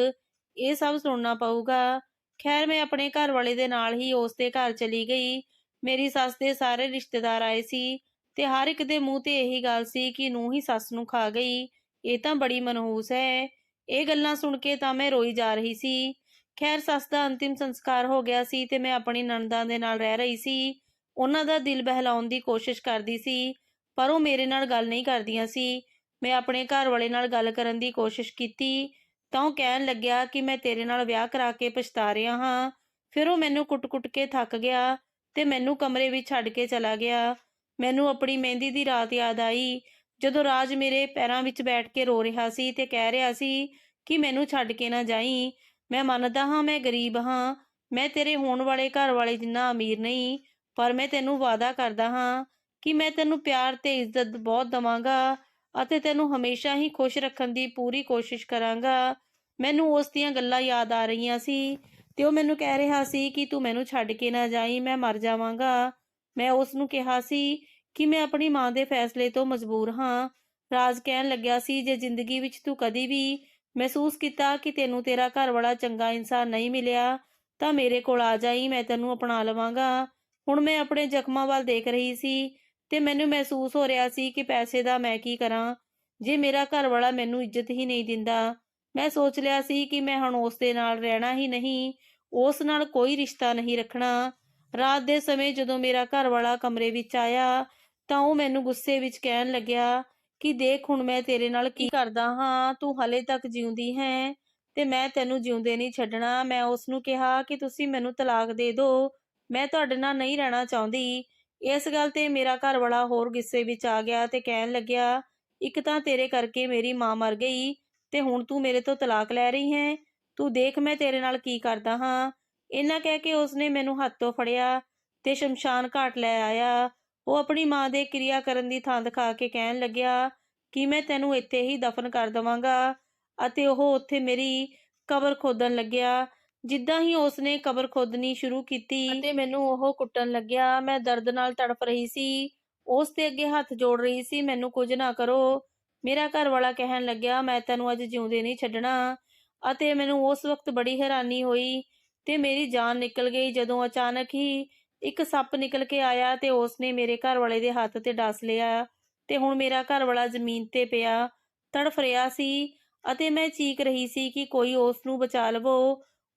ਇਹ ਸਭ ਸੁਣਨਾ ਪਊਗਾ। ਖੈਰ, ਮੈਂ ਆਪਣੇ ਘਰ ਵਾਲੇ ਦੇ ਨਾਲ ਹੀ ਉਸ ਦੇ ਘਰ ਚਲੀ ਗਈ। ਮੇਰੀ ਸੱਸ ਦੇ ਸਾਰੇ ਰਿਸ਼ਤੇਦਾਰ ਆਏ ਸੀ ਤੇ ਹਰ ਇੱਕ ਦੇ ਮੂੰਹ ਤੇ ਇਹੀ ਗੱਲ ਸੀ ਕਿ ਨੂੰ ਹੀ ਸੱਸ ਨੂੰ ਖਾ ਗਈ। ਇਹ ਤਾਂ ਬੜੀ ਮਨਹੂਸ ਹੈ। ਇਹ ਗੱਲਾਂ ਸੁਣ ਕੇ ਤਾਂ ਮੈਂ ਰੋਈ ਜਾ ਰਹੀ ਸੀ। ਖੈਰ, ਸੱਸ ਦਾ ਅੰਤਿਮ ਸੰਸਕਾਰ ਹੋ ਗਿਆ ਸੀ ਤੇ ਮੈਂ ਆਪਣੀ ਨਣਦਾਂ ਦੇ ਨਾਲ ਰਹਿ ਰਹੀ ਸੀ। ਉਹਨਾਂ ਦਾ ਦਿਲ ਬਹਿਲਾਉਣ ਦੀ ਕੋਸ਼ਿਸ਼ ਕਰਦੀ ਸੀ, ਪਰ ਉਹ ਮੇਰੇ ਨਾਲ ਗੱਲ ਨਹੀਂ ਕਰਦੀਆਂ ਸੀ। ਮੈਂ ਆਪਣੇ ਘਰ ਵਾਲੇ ਨਾਲ ਗੱਲ ਕਰਨ ਦੀ ਕੋਸ਼ਿਸ਼ ਕੀਤੀ, ਤਾਂ ਉਹ ਕਹਿਣ ਲੱਗਿਆ ਕਿ ਮੈਂ ਤੇਰੇ ਨਾਲ ਵਿਆਹ ਕਰਾ ਕੇ ਪਛਤਾ ਰਿਹਾ ਹਾਂ। ਫਿਰ ਉਹ ਮੈਨੂੰ ਕੁੱਟ-ਕੁੱਟ ਕੇ ਥੱਕ ਗਿਆ ਤੇ ਮੈਨੂੰ ਕਮਰੇ ਵਿੱਚ ਛੱਡ ਕੇ ਚਲਾ ਗਿਆ। ਮੈਨੂੰ ਆਪਣੀ ਮਹਿੰਦੀ ਦੀ ਰਾਤ ਯਾਦ ਆਈ, ਜਦੋਂ ਰਾਜ ਮੇਰੇ ਪੈਰਾਂ ਵਿੱਚ ਬੈਠ ਕੇ ਰੋ ਰਿਹਾ ਸੀ ਤੇ ਕਹਿ ਰਿਹਾ ਸੀ ਕਿ ਮੈਨੂੰ ਛੱਡ ਕੇ ਨਾ ਜਾਈ। ਮੈਂ ਮੰਨਦਾ ਹਾਂ ਮੈਂ ਗਰੀਬ ਹਾਂ, ਮੈਂ ਤੇਰੇ ਹੋਣ ਵਾਲੇ ਘਰ ਵਾਲੇ ਜਿੰਨਾ ਅਮੀਰ ਨਹੀਂ ਪਰ ਮੈਂ ਤੈਨੂੰ ਵਾਅਦਾ ਕਰਦਾ ਹਾਂ ਕਿ ਮੈਂ ਤੈਨੂੰ ਪਿਆਰ ਤੇ ਇੱਜ਼ਤ ਬਹੁਤ ਦਵਾਂਗਾ ਅਤੇ ਤੈਨੂੰ ਹਮੇਸ਼ਾ ਹੀ ਖੁਸ਼ ਰੱਖਣ ਦੀ ਪੂਰੀ ਕੋਸ਼ਿਸ਼ ਕਰਾਂਗਾ। ਮੈਨੂੰ ਉਸ ਦੀਆਂ ਗੱਲਾਂ ਯਾਦ ਆ ਰਹੀਆਂ ਸੀ ਤੇ ਉਹ ਮੈਨੂੰ ਕਹਿ ਰਿਹਾ ਸੀ ਕਿ ਤੂੰ ਮੈਨੂੰ ਛੱਡ ਕੇ ਨਾ ਜਾਈ, ਮੈਂ ਮਰ ਜਾਵਾਂਗਾ। ਮੈਂ ਉਸ ਨੂੰ ਕਿਹਾ ਸੀ ਕਿ ਮੈਂ ਆਪਣੀ ਮਾਂ ਦੇ ਫੈਸਲੇ ਤੋਂ ਮਜਬੂਰ ਹਾਂ। ਰਾਜ ਕਹਿਣ ਲੱਗਿਆ ਸੀ, ਜੇ ਜ਼ਿੰਦਗੀ ਵਿੱਚ ਤੂੰ ਕਦੀ ਵੀ ਮਹਿਸੂਸ ਕੀਤਾ ਕਿ ਤੈਨੂੰ ਤੇਰਾ ਘਰ ਵਾਲਾ ਚੰਗਾ ਇਨਸਾਨ ਨਹੀਂ ਮਿਲਿਆ, ਤਾਂ ਮੇਰੇ ਕੋਲ ਆ ਜਾਈ, ਮੈਂ ਤੈਨੂੰ ਅਪਣਾ ਲਵਾਂਗਾ। ਹੁਣ ਮੈਂ ਆਪਣੇ ਜ਼ਖਮਾਂ ਵੱਲ ਦੇਖ ਰਹੀ ਸੀ ਤੇ ਮੈਨੂੰ ਮਹਿਸੂਸ ਹੋ ਰਿਹਾ ਸੀ ਕਿ ਪੈਸੇ ਦਾ ਮੈਂ ਕੀ ਕਰਾਂ। ਜੇ ਮੇਰਾ ਘਰ ਵਾਲਾ ਮੈਨੂੰ ਇੱਜ਼ਤ ਹੀ ਨਹੀਂ ਦਿੰਦਾ, ਮੈਂ ਸੋਚ ਲਿਆ ਸੀ ਕਿ ਮੈਂ ਹੁਣ ਉਸ ਦੇ ਨਾਲ ਰਹਿਣਾ ਹੀ ਨਹੀਂ, ਉਸ ਨਾਲ ਕੋਈ ਰਿਸ਼ਤਾ ਨਹੀਂ ਰੱਖਣਾ। ਰਾਤ ਦੇ ਸਮੇਂ ਜਦੋਂ ਮੇਰਾ ਘਰ ਵਾਲਾ ਕਮਰੇ ਵਿੱਚ ਆਇਆ, ਤਾਂ ਉਹ ਮੈਨੂੰ ਗੁੱਸੇ ਵਿੱਚ ਕਹਿਣ ਲੱਗਿਆ ਕਿ ਦੇਖ ਹੁਣ ਮੈਂ ਤੇਰੇ ਨਾਲ ਕੀ ਕਰਦਾ ਹਾਂ, ਤੂੰ ਹਲੇ ਤੱਕ ਜਿਉਂਦੀ ਹੈ ਤੇ ਮੈਂ ਤੈਨੂੰ ਜਿਉਂਦੇ ਨਹੀਂ ਛੱਡਣਾ। ਮੈਂ ਉਸ ਨੂੰ ਕਿਹਾ ਕਿ ਤੁਸੀਂ ਮੈਨੂੰ ਤਲਾਕ ਦੇ ਦਿਓ ਮੈਂ ਤੁਹਾਡੇ ਨਾਲ ਨਹੀਂ ਰਹਿਣਾ ਚਾਹੁੰਦੀ। ਇਸ ਗੱਲ ਤੇ ਮੇਰਾ ਘਰ ਵਾਲਾ ਹੋਰ ਗੁੱਸੇ ਵਿੱਚ ਆ ਗਿਆ ਤੇ ਕਹਿਣ ਲੱਗਿਆ, ਇੱਕ ਤਾਂ ਤੇਰੇ ਕਰਕੇ ਮੇਰੀ ਮਾਂ ਮਰ ਗਈ ਤੇ ਹੁਣ ਤੂੰ ਮੇਰੇ ਤੋਂ ਤਲਾਕ ਲੈ ਰਹੀ ਹੈ। ਤੂੰ ਦੇਖ ਮੈਂ ਤੇਰੇ ਨਾਲ ਕੀ ਕਰਦਾ ਹਾਂ। ਇਹਨਾਂ ਕਹਿ ਕੇ ਉਸਨੇ ਮੈਨੂੰ ਹੱਥੋਂ ਫੜਿਆ ਤੇ ਸ਼ਮਸ਼ਾਨ ਘਾਟ ਲੈ ਆਇਆ। ਉਹ ਆਪਣੀ ਮਾਂ ਦੇ ਕਿਰਿਆ ਕਰਨ ਦੀ ਥਾਂ ਦਿਖਾ ਕੇ ਕਹਿਣ ਲੱਗਿਆ ਕਿ ਮੈਂ ਤੈਨੂੰ ਇੱਥੇ ਹੀ ਦਫਨ ਕਰ ਦਵਾਂਗਾ ਅਤੇ ਉਹ ਉੱਥੇ ਮੇਰੀ ਕਬਰ ਖੋਦਣ ਲੱਗਿਆ। ਜਿੱਦਾਂ ਹੀ ਉਸਨੇ ਕਬਰ ਖੋਦਣੀ ਸ਼ੁਰੂ ਕੀਤੀ ਅਤੇ ਮੈਨੂੰ ਉਹ ਕੁੱਟਣ ਲੱਗਿਆ। ਮੈਂ ਦਰਦ ਨਾਲ ਤੜਫ ਰਹੀ ਸੀ। ਉਸ ਦੇ ਅੱਗੇ ਹੱਥ ਜੋੜ ਰਹੀ ਸੀ, ਮੈਨੂੰ ਕੁਝ ਨਾ ਕਰੋ। ਮੇਰਾ ਘਰ ਵਾਲਾ ਕਹਿਣ ਲੱਗਿਆ, ਮੈਂ ਤੈਨੂੰ ਅੱਜ ਜਿਉਂਦੇ ਨਹੀਂ ਛੱਡਣਾ। ਅਤੇ ਮੈਨੂੰ ਉਸ ਵਕਤ ਬੜੀ ਹੈਰਾਨੀ ਹੋਈ ਤੇ ਮੇਰੀ ਜਾਨ ਨਿਕਲ ਗਈ ਜਦੋਂ ਅਚਾਨਕ ਹੀ ਇੱਕ ਸੱਪ ਨਿਕਲ ਕੇ ਆਇਆ ਤੇ ਉਸਨੇ ਮੇਰੇ ਘਰ ਵਾਲੇ ਦੇ ਹੱਥ ਤੇ ਡਸ ਲਿਆ ਤੇ ਹੁਣ ਮੇਰਾ ਘਰ ਵਾਲਾ ਜ਼ਮੀਨ ਤੇ ਪਿਆ, ਤੜਫ ਰਿਹਾ ਸੀ ਅਤੇ ਮੈਂ ਚੀਕ ਰਹੀ ਸੀ ਕਿ ਕੋਈ ਉਸ ਨੂੰ ਬਚਾ ਲਵੋ।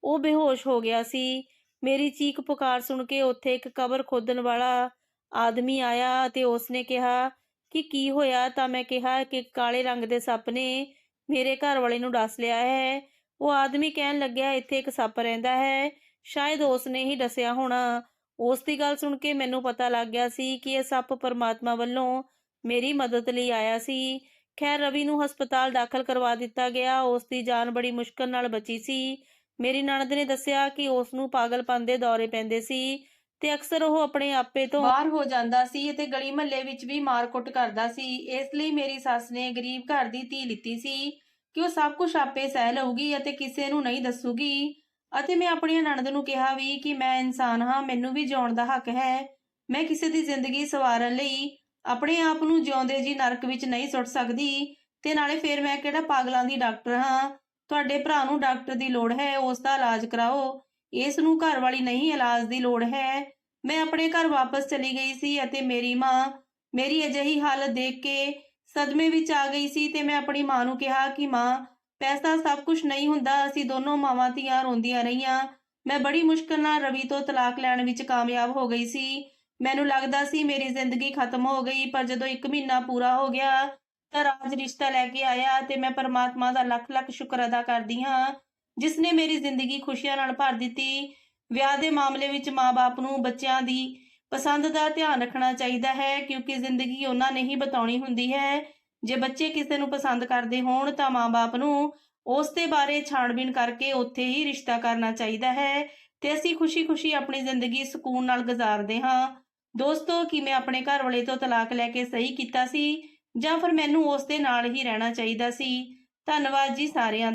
ਉਹ ਬੇਹੋਸ਼ ਹੋ ਗਿਆ ਸੀ। ਮੇਰੀ ਚੀਕ ਪੁਕਾਰ ਸੁਣ ਕੇ ਉੱਥੇ ਇੱਕ ਕਬਰ ਖੋਦਣ ਵਾਲਾ ਆਦਮੀ ਆਇਆ ਅਤੇ ਉਸਨੇ ਕਿਹਾ ਕਿ ਕੀ ਹੋਇਆ? ਤਾਂ ਮੈਂ ਕਿਹਾ ਕਿ ਕਾਲੇ ਰੰਗ ਦੇ ਸੱਪ ਨੇ ਮੇਰੇ ਘਰ ਵਾਲੇ ਨੂੰ ਡਸ ਲਿਆ ਹੈ। ਉਹ ਆਦਮੀ ਕਹਿਣ ਲੱਗਿਆ, ਇੱਥੇ ਇੱਕ ਸੱਪ ਰਹਿੰਦਾ ਹੈ। ਸ਼ਾਇਦ ਉਸ ਨੇ ਹੀ ਦੱਸਿਆ ਹੋਣਾ। ਉਸ ਦੀ ਗੱਲ ਸੁਣ ਕੇ ਮੈਨੂੰ ਪਤਾ ਲੱਗ ਗਿਆ ਸੀ ਕਿ ਇਹ ਸੱਪ ਪਰਮਾਤਮਾ ਵੱਲੋਂ ਮੇਰੀ ਮਦਦ ਲਈ ਆਇਆ ਸੀ। ਖੈਰ, ਰਵੀ ਨੂੰ ਹਸਪਤਾਲ ਦਾਖਲ ਕਰਵਾ ਦਿੱਤਾ ਗਿਆ। ਉਸ ਦੀ ਜਾਨ ਬੜੀ ਮੁਸ਼ਕਲ ਨਾਲ ਬਚੀ ਸੀ। ਮੇਰੀ ਨਣਦ ਨੇ ਦੱਸਿਆ ਕਿ ਉਸ ਨੂੰ ਪਾਗਲਪਨ ਦੇ ਦੌਰੇ ਪੈਂਦੇ ਸੀ ਤੇ ਅਕਸਰ ਉਹ ਆਪਣੇ ਆਪੇ ਤੋਂ ਬਾਹਰ ਹੋ ਜਾਂਦਾ ਸੀ ਤੇ ਗਲੀ ਮਹੱਲੇ ਵਿੱਚ ਵੀ ਮਾਰਕੁੱਟ ਕਰਦਾ ਸੀ। ਇਸ ਲਈ ਮੇਰੀ ਸੱਸ ਨੇ ਗਰੀਬ ਘਰ ਦੀ ਧੀ ਲਿੱਤੀ ਸੀ ਕਿ ਉਹ ਸਭ ਕੁਝ ਆਪੇ ਸਹਿ ਲਊਗੀ ਅਤੇ ਕਿਸੇ ਨੂੰ ਨਹੀਂ ਦੱਸੂਗੀ। ਅਤੇ ਮੈਂ ਆਪਣੀ ਨਣਦ ਨੂੰ ਕਿਹਾ ਵੀ ਕਿ ਮੈਂ ਇਨਸਾਨ ਹਾਂ, ਮੈਨੂੰ ਵੀ ਜਿਉਣ ਦਾ ਹੱਕ ਹੈ। ਮੈਂ ਕਿਸੇ ਦੀ ਜ਼ਿੰਦਗੀ ਸਵਾਰਨ ਲਈ ਆਪਣੇ ਆਪ ਨੂੰ ਜਿਉਂਦੇ ਜੀ ਨਰਕ ਵਿੱਚ ਨਹੀਂ ਸੁੱਟ ਸਕਦੀ ਤੇ ਨਾਲੇ ਫੇਰ ਮੈਂ ਕਿਹੜਾ ਪਾਗਲਾਂ ਦੀ ਡਾਕਟਰ ਹਾਂ? ਤੁਹਾਡੇ ਭਰਾ ਨੂੰ ਡਾਕਟਰ ਦੀ ਲੋੜ ਹੈ, ਉਸ ਦਾ ਇਲਾਜ ਕਰਾਓ। ਇਸ ਨੂੰ ਘਰ ਵਾਲੀ ਨਹੀਂ, ਇਲਾਜ ਦੀ ਲੋੜ ਹੈ। ਮੈਂ ਆਪਣੇ ਘਰ ਵਾਪਸ ਚਲੀ ਗਈ ਸੀ ਅਤੇ ਮੇਰੀ ਮਾਂ ਮੇਰੀ ਅਜਿਹੀ ਹਾਲਤ ਦੇਖ ਕੇ ਸਦਮੇ ਵਿੱਚ ਆ ਗਈ ਸੀ ਤੇ ਮੈਂ ਆਪਣੀ ਮਾਂ ਨੂੰ ਕਿਹਾ ਕਿ ਮਾਂ, ਪੈਸਾ ਸਭ ਕੁਝ ਨਹੀਂ ਹੁੰਦਾ, ਅਸੀਂ ਦੋਨੋਂ ਮਾਵਾਂ ਧੀਆਂ ਰੋਂਦੀਆਂ ਰਹੀਆਂ। ਮੈਂ ਬੜੀ ਮੁਸ਼ਕਲ ਨਾਲ ਰਵੀ ਤੋਂ ਤਲਾਕ ਲੈਣ ਵਿੱਚ ਕਾਮਯਾਬ ਹੋ ਗਈ ਸੀ। ਮੈਨੂੰ ਲੱਗਦਾ ਸੀ ਮੇਰੀ ਜ਼ਿੰਦਗੀ ਖਤਮ ਹੋ ਗਈ, ਪਰ ਜਦੋਂ 1 ਮਹੀਨਾ ਪੂਰਾ ਹੋ ਗਿਆ ਤਾਂ ਰਾਜ ਰਿਸ਼ਤਾ ਲੈ ਕੇ ਆਇਆ ਤੇ ਮੈਂ ਪਰਮਾਤਮਾ ਦਾ ਲੱਖ ਲੱਖ ਸ਼ੁਕਰ ਅਦਾ ਕਰਦੀ ਹਾਂ ਜਿਸ ਨੇ ਮੇਰੀ ਜ਼ਿੰਦਗੀ ਖੁਸ਼ੀਆਂ ਨਾਲ ਭਰ ਦਿੱਤੀ। ਵਿਆਹ ਦੇ ਮਾਮਲੇ ਵਿੱਚ ਮਾਪੇ ਨੂੰ ਬੱਚਿਆਂ ਦੀ ਪਸੰਦ ਦਾ ਧਿਆਨ ਰੱਖਣਾ ਚਾਹੀਦਾ ਹੈ, ਕਿਉਂਕਿ ਜ਼ਿੰਦਗੀ ਉਹਨਾਂ ਨੇ ਹੀ ਬਤਾਉਣੀ ਹੁੰਦੀ ਹੈ। ਜੇ ਬੱਚੇ ਕਿਸੇ ਨੂੰ ਪਸੰਦ ਕਰਦੇ ਹੋਣ ਤਾਂ ਮਾਪੇ ਨੂੰ ਉਸ ਦੇ ਬਾਰੇ ਛਾਣਬੀਣ ਕਰਕੇ ਉੱਥੇ ਹੀ ਰਿਸ਼ਤਾ ਕਰਨਾ ਚਾਹੀਦਾ ਹੈ ਤੇ ਅਸੀਂ ਖੁਸ਼ੀ-ਖੁਸ਼ੀ ਆਪਣੀ ਜ਼ਿੰਦਗੀ ਸਕੂਨ ਨਾਲ ਗੁਜ਼ਾਰਦੇ ਹਾਂ। ਦੋਸਤੋ, ਕੀ ਮੈਂ ਆਪਣੇ ਘਰ ਵਾਲੇ ਤੋਂ ਤਲਾਕ ਲੈ ਕੇ ਸਹੀ ਕੀਤਾ ਸੀ? ਜਾਂ ਫਿਰ ਮੈਨੂੰ ਉਸ ਦੇ ਨਾਲ ਹੀ ਰਹਿਣਾ ਚਾਹੀਦਾ ਸੀ। ਧੰਨਵਾਦ ਜੀ ਸਾਰਿਆਂ